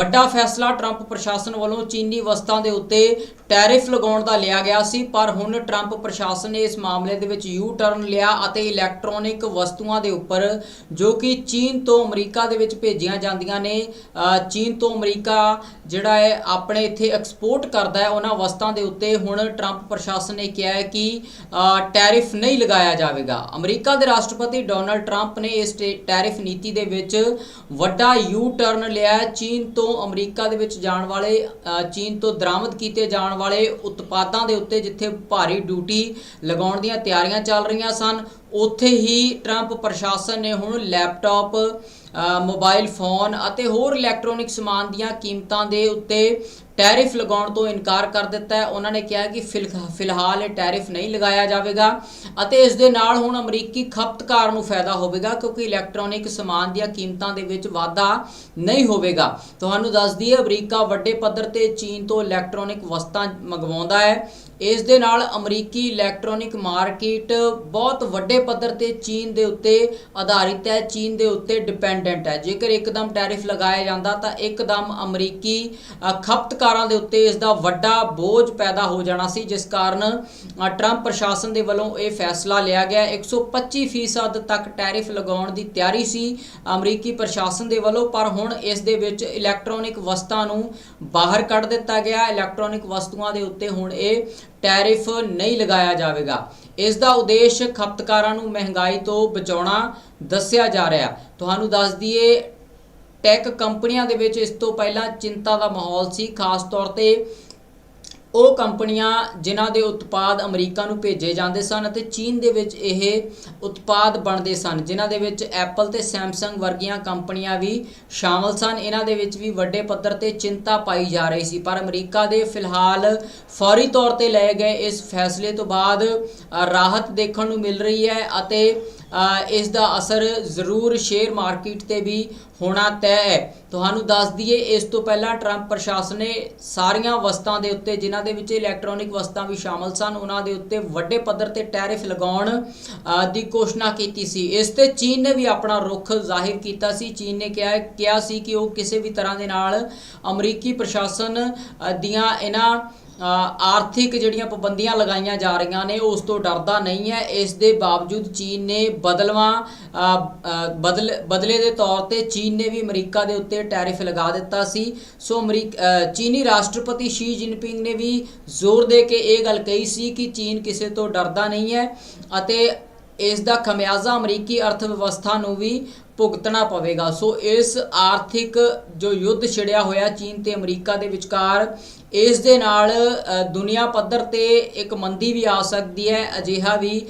ਵੱਡਾ ਫੈਸਲਾ ਟਰੰਪ ਪ੍ਰਸ਼ਾਸਨ ਵੱਲੋਂ ਚੀਨੀ ਵਸਤਾਂ ਦੇ ਉੱਤੇ ਟੈਰਿਫ ਲਗਾਉਣ ਦਾ ਲਿਆ ਗਿਆ ਸੀ, ਪਰ ਹੁਣ ਟਰੰਪ ਪ੍ਰਸ਼ਾਸਨ ਨੇ ਇਸ ਮਾਮਲੇ ਦੇ ਵਿੱਚ ਯੂ ਟਰਨ ਲਿਆ ਅਤੇ ਇਲੈਕਟ੍ਰੋਨਿਕ ਵਸਤੂਆਂ ਦੇ ਉੱਪਰ, ਜੋ ਕਿ ਚੀਨ ਤੋਂ ਅਮਰੀਕਾ ਦੇ ਵਿੱਚ ਭੇਜੀਆਂ ਜਾਂਦੀਆਂ ਨੇ ਚੀਨ ਤੋਂ ਅਮਰੀਕਾ ਜਿਹੜਾ ਹੈ ਆਪਣੇ ਇੱਥੇ ਐਕਸਪੋਰਟ ਕਰਦਾ ਹੈ, ਉਹਨਾਂ ਵਸਤਾਂ ਦੇ ਉੱਤੇ ਹੁਣ ਟਰੰਪ ਪ੍ਰਸ਼ਾਸਨ ਨੇ ਕਿਹਾ ਹੈ ਕਿ ਟੈਰਿਫ ਨਹੀਂ ਲਗਾਇਆ ਜਾਵੇਗਾ। ਅਮਰੀਕਾ ਦੇ ਰਾਸ਼ਟਰਪਤੀ ਡੋਨਲਡ ਟਰੰਪ ਨੇ ਇਸ ਟੇ- ਟੈਰਿਫ ਨੀਤੀ ਦੇ ਵਿੱਚ ਵੱਡਾ ਯੂ ਟਰਨ ਲਿਆ ਚੀਨ ਤੋਂ ਅਮਰੀਕਾ ਦੇ ਵਿੱਚ ਜਾਣ ਵਾਲੇ ਅ, ਚੀਨ ਤੋਂ ਦਰਾਮਦ ਕੀਤੇ ਜਾਣ ਵਾਲੇ ਉਤਪਾਦਾਂ ਦੇ ਉੱਤੇ ਜਿੱਥੇ ਭਾਰੀ ਡਿਊਟੀ ਲਗਾਉਣ ਦੀਆਂ ਤਿਆਰੀਆਂ ਚੱਲ ਰਹੀਆਂ ਸਨ ਉੱਥੇ ਹੀ ਟਰੰਪ ਪ੍ਰਸ਼ਾਸਨ ਨੇ ਹੁਣ ਲੈਪਟਾਪ ਮੋਬਾਈਲ ਫੋਨ ਅਤੇ ਹੋਰ ਇਲੈਕਟ੍ਰੋਨਿਕ ਸਮਾਨ ਦੀਆਂ ਕੀਮਤਾਂ ਦੇ ਉੱਤੇ ਟੈਰਿਫ ਲਗਾਉਣ ਤੋਂ ਇਨਕਾਰ ਕਰ ਦਿੱਤਾ ਹੈ। ਉਹਨਾਂ ਨੇ ਕਿਹਾ ਕਿ ਫਿਲਖ- ਫਿਲਹਾਲ ਇਹ ਟੈਰਿਫ ਨਹੀਂ ਲਗਾਇਆ ਜਾਵੇਗਾ ਅਤੇ ਇਸ ਦੇ ਨਾਲ ਹੁਣ ਅਮਰੀਕੀ ਖਪਤਕਾਰ ਨੂੰ ਫਾਇਦਾ ਹੋਵੇਗਾ ਕਿਉਂਕਿ ਇਲੈਕਟ੍ਰੋਨਿਕ ਸਮਾਨ ਦੀਆਂ ਕੀਮਤਾਂ ਦੇ ਵਿੱਚ ਵਾਧਾ ਨਹੀਂ ਹੋਵੇਗਾ। ਤੁਹਾਨੂੰ ਦੱਸ ਦਈਏ, ਅਮਰੀਕਾ ਵੱਡੇ ਪੱਧਰ ਤੇ ਚੀਨ ਤੋਂ ਇਲੈਕਟ੍ਰੋਨਿਕ ਵਸਤਾਂ ਮੰਗਵਾਉਂਦਾ ਹੈ। ਇਸ ਦੇ ਨਾਲ ਅਮਰੀਕੀ ਇਲੈਕਟ੍ਰੋਨਿਕ ਮਾਰਕੀਟ ਬਹੁਤ ਵੱਡੇ ਪੱਧਰ ਤੇ ਚੀਨ ਦੇ ਉੱਤੇ ਆਧਾਰਿਤ ਹੈ, ਚੀਨ ਦੇ ਉੱਤੇ ਡਿਪੈਂਡੈਂਟ ਹੈ। ਜੇਕਰ ਇੱਕਦਮ ਟੈਰਿਫ ਲਗਾਇਆ ਜਾਂਦਾ ਤਾਂ ਇੱਕਦਮ ਅਮਰੀਕੀ ਖਪਤਕਾਰਾਂ ਦੇ ਉੱਤੇ ਇਸ ਦਾ ਵੱਡਾ ਬੋਝ ਪੈਦਾ ਹੋ ਜਾਣਾ ਸੀ, ਜਿਸ ਕਾਰਨ ਟਰੰਪ ਪ੍ਰਸ਼ਾਸਨ ਦੇ ਵੱਲੋਂ ਇਹ ਫੈਸਲਾ ਲਿਆ ਗਿਆ। 125% ਤੱਕ ਟੈਰਿਫ ਲਗਾਉਣ ਦੀ ਤਿਆਰੀ ਸੀ ਅਮਰੀਕੀ ਪ੍ਰਸ਼ਾਸਨ ਦੇ ਵੱਲੋਂ, ਪਰ ਹੁਣ ਇਸ ਦੇ ਵਿੱਚ ਇਲੈਕਟ੍ਰੋਨਿਕ ਵਸਤਾਂ ਨੂੰ ਬਾਹਰ ਕੱਢ ਦਿੱਤਾ ਗਿਆ। ਇਲੈਕਟ੍ਰੋਨਿਕ ਵਸਤੂਆਂ ਦੇ ਉੱਤੇ ਹੁਣ ਇਹ ਟੈਰਿਫ ਨਹੀਂ ਲਗਾਇਆ ਜਾਵੇਗਾ। ਇਸ ਦਾ ਉਦੇਸ਼ ਖਪਤਕਾਰਾਂ ਨੂੰ ਮਹਿੰਗਾਈ ਤੋਂ ਬਚਾਉਣਾ ਦੱਸਿਆ ਜਾ ਰਿਹਾ ਤੁਹਾਨੂੰ ਦੱਸ ਦਈਏ ਟੈਕ ਕੰਪਨੀਆਂ ਦੇ ਵਿੱਚ ਇਸ ਤੋਂ ਪਹਿਲਾਂ ਚਿੰਤਾ ਦਾ ਮਾਹੌਲ ਸੀ। ਖਾਸ ਤੌਰ ਤੇ ਉਹ ਕੰਪਨੀਆਂ ਜਿਨ੍ਹਾਂ ਦੇ ਉਤਪਾਦ ਅਮਰੀਕਾ ਨੂੰ ਭੇਜੇ ਜਾਂਦੇ ਸਨ ਅਤੇ ਚੀਨ ਦੇ ਵਿੱਚ ਇਹ ਉਤਪਾਦ ਬਣਦੇ ਸਨ, ਜਿਨ੍ਹਾਂ ਦੇ ਵਿੱਚ ਐਪਲ ਤੇ ਸੈਮਸੰਗ ਵਰਗੀਆਂ ਕੰਪਨੀਆਂ ਵੀ ਸ਼ਾਮਲ ਸਨ। ਇਹਨਾਂ ਦੇ ਵਿੱਚ ਵੀ ਵੱਡੇ ਪੱਧਰ ਤੇ ਚਿੰਤਾ ਪਾਈ ਜਾ ਰਹੀ ਸੀ, ਪਰ ਅਮਰੀਕਾ ਦੇ ਫਿਲਹਾਲ ਫੌਰੀ ਤੌਰ ਤੇ ਲਏ ਗਏ ਇਸ ਫੈਸਲੇ ਤੋਂ ਬਾਅਦ ਰਾਹਤ ਦੇਖਣ ਨੂੰ ਮਿਲ ਰਹੀ ਹੈ ਅਤੇ ਇਸ ਦਾ ਅਸਰ ਜ਼ਰੂਰ ਸ਼ੇਅਰ ਮਾਰਕੀਟ ਤੇ ਵੀ ਹੋਣਾ ਤੈਅ ਹੈ। ਤੁਹਾਨੂੰ ਦੱਸ ਦਈਏ ਇਸ ਤੋਂ ਪਹਿਲਾਂ ਟਰੰਪ ਪ੍ਰਸ਼ਾਸਨ ਨੇ ਸਾਰੀਆਂ ਵਸਤਾਂ ਦੇ ਉੱਤੇ ਜਿਨ੍ਹਾਂ ਦੇ ਵਿੱਚ ਇਲੈਕਟ੍ਰੋਨਿਕ ਵਸਤਾਂ ਵੀ ਸ਼ਾਮਲ ਸਨ ਉਹਨਾਂ ਦੇ ਉੱਤੇ ਵੱਡੇ ਪੱਧਰ ਤੇ ਟੈਰਿਫ ਲਗਾਉਣ ਦੀ ਘੋਸ਼ਣਾ ਕੀਤੀ ਸੀ। ਇਸ ਤੇ ਚੀਨ ਨੇ ਵੀ ਆਪਣਾ ਰੁਖ ਜ਼ਾਹਿਰ ਕੀਤਾ ਸੀ। ਚੀਨ ਨੇ ਕਿਹਾ ਕਿਹਾ ਸੀ ਕਿ ਉਹ ਕਿਸੇ ਵੀ ਤਰ੍ਹਾਂ ਦੇ ਨਾਲ ਅਮਰੀਕੀ ਪ੍ਰਸ਼ਾਸਨ ਦੀਆਂ ਇਹਨਾਂ ਆਰਥਿਕ ਜਿਹੜੀਆਂ ਪਾਬੰਦੀਆਂ ਲਗਾਈਆਂ ਜਾ ਰਹੀਆਂ ਨੇ ਉਸ ਤੋਂ ਡਰਦਾ ਨਹੀਂ ਹੈ। ਇਸ ਦੇ ਬਾਵਜੂਦ ਚੀਨ ਨੇ ਬਦਲਵਾਂ ਅ, ਬਦਲੇ ਦੇ ਤੌਰ ਤੇ ਚੀਨ ਚੀਨ ਨੇ ਵੀ ਅਮਰੀਕਾ ਦੇ ਉੱਤੇ ਟੈਰਿਫ ਲਗਾ ਦਿੱਤਾ ਸੀ। ਸੋ ਅਮਰੀਕ ਚੀਨੀ ਰਾਸ਼ਟਰਪਤੀ ਸ਼ੀ ਜਿਨਪਿੰਗ ਨੇ ਵੀ ਜ਼ੋਰ ਦੇ ਕੇ ਇਹ ਗੱਲ ਕਹੀ ਸੀ ਕਿ ਚੀਨ ਕਿਸੇ ਤੋਂ ਡਰਦਾ ਨਹੀਂ ਹੈ ਅਤੇ ਇਸ ਦਾ ਖਮਿਆਜ਼ਾ ਅਮਰੀਕੀ ਅਰਥ ਵਿਵਸਥਾ ਨੂੰ ਵੀ ਭੁਗਤਣਾ ਪਵੇਗਾ। ਸੋ ਇਸ ਆਰਥਿਕ ਜੋ ਯੁੱਧ ਛਿੜਿਆ ਹੋਇਆ ਚੀਨ ਤੇ ਅਮਰੀਕਾ ਦੇ ਵਿਚਕਾਰ, ਇਸ ਦੇ ਨਾਲ ਦੁਨੀਆ ਪੱਧਰ ਤੇ ਇੱਕ ਮੰਦੀ ਵੀ ਆ ਸਕਦੀ ਹੈ। ਅਜਿਹਾ ਵੀ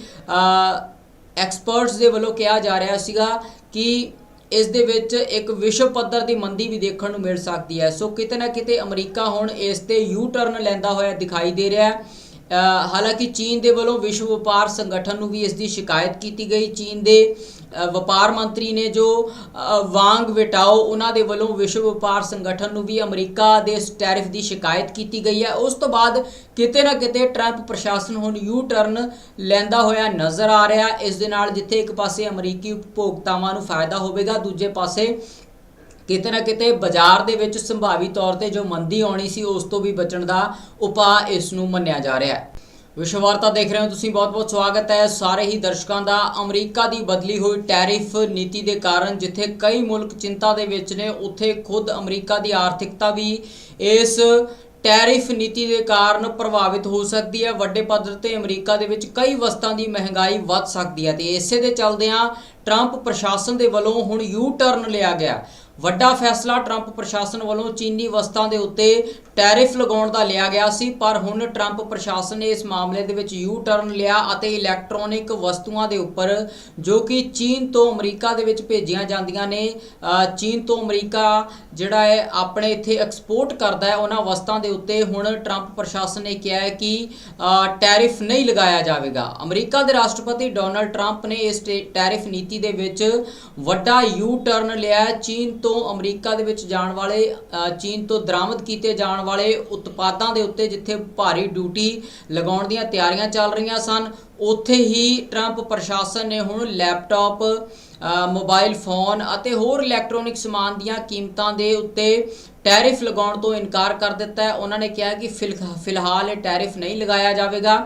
ਐਕਸਪਰਟਸ ਦੇ ਵੱਲੋਂ ਕਿਹਾ ਜਾ ਰਿਹਾ ਸੀਗਾ ਕਿ ਇਸ ਦੇ ਵਿੱਚ ਇੱਕ ਵਿਸ਼ਵ ਪੱਧਰ ਦੀ ਮੰਦੀ ਵੀ ਦੇਖਣ ਨੂੰ ਮਿਲ ਸਕਦੀ ਹੈ। ਸੋ ਕਿਤੇ ਨਾ ਕਿਤੇ ਅਮਰੀਕਾ ਹੁਣ ਇਸ ਤੇ ਯੂ ਟਰਨ ਲੈਂਦਾ ਹੋਇਆ ਦਿਖਾਈ ਦੇ ਰਿਹਾ ਹੈ। ਹਾਲਾਂਕਿ ਚੀਨ ਦੇ ਵੱਲੋਂ ਵਿਸ਼ਵ ਵਪਾਰ ਸੰਗਠਨ ਨੂੰ ਵੀ ਇਸ ਦੀ ਸ਼ਿਕਾਇਤ ਕੀਤੀ ਗਈ। ਚੀਨ ਦੇ ਵਪਾਰ ਮੰਤਰੀ ਨੇ ਜੋ ਵਾਂਗ ਵਟਾਓ, ਉਹਨਾਂ ਦੇ ਵੱਲੋਂ ਵਿਸ਼ਵ ਵਪਾਰ ਸੰਗਠਨ ਨੂੰ ਵੀ ਅਮਰੀਕਾ ਦੇ ਟੈਰਿਫ ਦੀ ਸ਼ਿਕਾਇਤ ਕੀਤੀ ਗਈ ਹੈ। ਉਸ ਤੋਂ ਬਾਅਦ ਕਿਤੇ ਨਾ ਕਿਤੇ ਟਰੰਪ ਪ੍ਰਸ਼ਾਸਨ ਹੁਣ ਯੂ ਟਰਨ ਲੈਂਦਾ ਹੋਇਆ ਨਜ਼ਰ ਆ ਰਿਹਾ। ਇਸ ਦੇ ਨਾਲ ਜਿੱਥੇ ਇੱਕ ਪਾਸੇ ਅਮਰੀਕੀ ਉਪਭੋਗਤਾਵਾਂ ਨੂੰ ਫਾਇਦਾ ਹੋਵੇਗਾ, ਦੂਜੇ ਪਾਸੇ ਕਿਤੇ ਨਾ ਕਿਤੇ ਬਾਜ਼ਾਰ ਦੇ ਵਿੱਚ ਸੰਭਾਵੀ ਤੌਰ ਤੇ ਜੋ ਮੰਦੀ ਆਉਣੀ ਸੀ, ਉਸ ਤੋਂ ਵੀ ਬਚਣ ਦਾ ਉਪਾਅ ਇਸ ਨੂੰ ਮੰਨਿਆ ਜਾ ਰਿਹਾ ਹੈ। ਵਿਸ਼ਵ ਵਾਰਤਾ ਦੇਖ ਰਹੇ ਹੋ ਤੁਸੀਂ, ਬਹੁਤ-ਬਹੁਤ ਸਵਾਗਤ ਹੈ। ਸਾਰੇ ਹੀ ਦਰਸ਼ਕਾਂ ਦਾ ਅਮਰੀਕਾ ਦੀ ਬਦਲੀ ਹੋਈ ਟੈਰਿਫ ਨੀਤੀ ਦੇ ਕਾਰਨ, ਜਿੱਥੇ ਕਈ ਮੁਲਕ ਚਿੰਤਾ ਦੇ ਵਿੱਚ ਨੇ, ਉੱਥੇ ਖੁਦ ਅਮਰੀਕਾ ਦੀ ਆਰਥਿਕਤਾ ਵੀ ਇਸ ਟੈਰਿਫ ਨੀਤੀ ਦੇ ਕਾਰਨ ਪ੍ਰਭਾਵਿਤ ਹੋ ਸਕਦੀ ਹੈ। ਵੱਡੇ ਪੱਧਰ ਤੇ ਅਮਰੀਕਾ ਦੇ ਵਿੱਚ ਕਈ ਵਸਤਾਂ ਦੀ ਮਹਿੰਗਾਈ ਵੱਧ ਸਕਦੀ ਹੈ ਤੇ ਇਸੇ ਦੇ ਚੱਲਦਿਆਂ ਟਰੰਪ ਪ੍ਰਸ਼ਾਸਨ ਦੇ ਵੱਲੋਂ ਹੁਣ ਯੂ ਟਰਨ ਲਿਆ ਗਿਆ। ਵੱਡਾ ਫੈਸਲਾ ਟਰੰਪ ਪ੍ਰਸ਼ਾਸਨ ਵੱਲੋਂ ਚੀਨੀ ਵਸਤਾਂ ਦੇ ਉੱਤੇ ਟੈਰਿਫ ਲਗਾਉਣ ਦਾ ਲਿਆ ਗਿਆ ਸੀ, ਪਰ ਹੁਣ ਟਰੰਪ ਪ੍ਰਸ਼ਾਸਨ ਨੇ ਇਸ ਮਾਮਲੇ ਦੇ ਵਿੱਚ ਯੂ ਟਰਨ ਲਿਆ ਅਤੇ ਇਲੈਕਟ੍ਰੋਨਿਕ ਵਸਤੂਆਂ ਦੇ ਉੱਪਰ, ਜੋ ਕਿ ਚੀਨ ਤੋਂ ਅਮਰੀਕਾ ਦੇ ਵਿੱਚ ਭੇਜੀਆਂ ਜਾਂਦੀਆਂ ਨੇ ਚੀਨ ਤੋਂ ਅਮਰੀਕਾ ਜਿਹੜਾ ਹੈ ਆਪਣੇ ਇੱਥੇ ਐਕਸਪੋਰਟ ਕਰਦਾ ਹੈ, ਉਹਨਾਂ ਵਸਤਾਂ ਦੇ ਉੱਤੇ ਹੁਣ ਟਰੰਪ ਪ੍ਰਸ਼ਾਸਨ ਨੇ ਕਿਹਾ ਹੈ ਕਿ ਟੈਰਿਫ ਨਹੀਂ ਲਗਾਇਆ ਜਾਵੇਗਾ। ਅਮਰੀਕਾ ਦੇ ਰਾਸ਼ਟਰਪਤੀ ਡੋਨਲਡ ਟਰੰਪ ਨੇ ਇਸ ਟੇ- ਟੈਰਿਫ ਨੀਤੀ ਦੇ ਵਿੱਚ ਵੱਡਾ ਯੂ ਟਰਨ ਲਿਆ ਚੀਨ ਤੋਂ ਅਮਰੀਕਾ ਦੇ ਵਿੱਚ ਜਾਣ ਵਾਲੇ ਚੀਨ ਤੋਂ ਦਰਾਮਦ ਕੀਤੇ ਜਾਣ ਵਾਲੇ ਉਤਪਾਦਾਂ ਦੇ ਉੱਤੇ ਜਿੱਥੇ ਭਾਰੀ ਡਿਊਟੀ ਲਗਾਉਣ ਦੀਆਂ ਤਿਆਰੀਆਂ ਚੱਲ ਰਹੀਆਂ ਸਨ ਉੱਥੇ ਹੀ ਟਰੰਪ ਪ੍ਰਸ਼ਾਸਨ ਨੇ ਹੁਣ ਲੈਪਟਾਪ ਅ, ਮੋਬਾਈਲ ਫੋਨ ਅਤੇ ਹੋਰ ਇਲੈਕਟ੍ਰੋਨਿਕ ਸਮਾਨ ਦੀਆਂ ਕੀਮਤਾਂ ਦੇ ਉੱਤੇ ਟੈਰਿਫ ਲਗਾਉਣ ਤੋਂ ਇਨਕਾਰ ਕਰ ਦਿੱਤਾ ਹੈ। ਉਹਨਾਂ ਨੇ ਕਿਹਾ ਕਿ ਫਿਲ- ਫਿਲਹਾਲ ਇਹ ਟੈਰਿਫ ਨਹੀਂ ਲਗਾਇਆ ਜਾਵੇਗਾ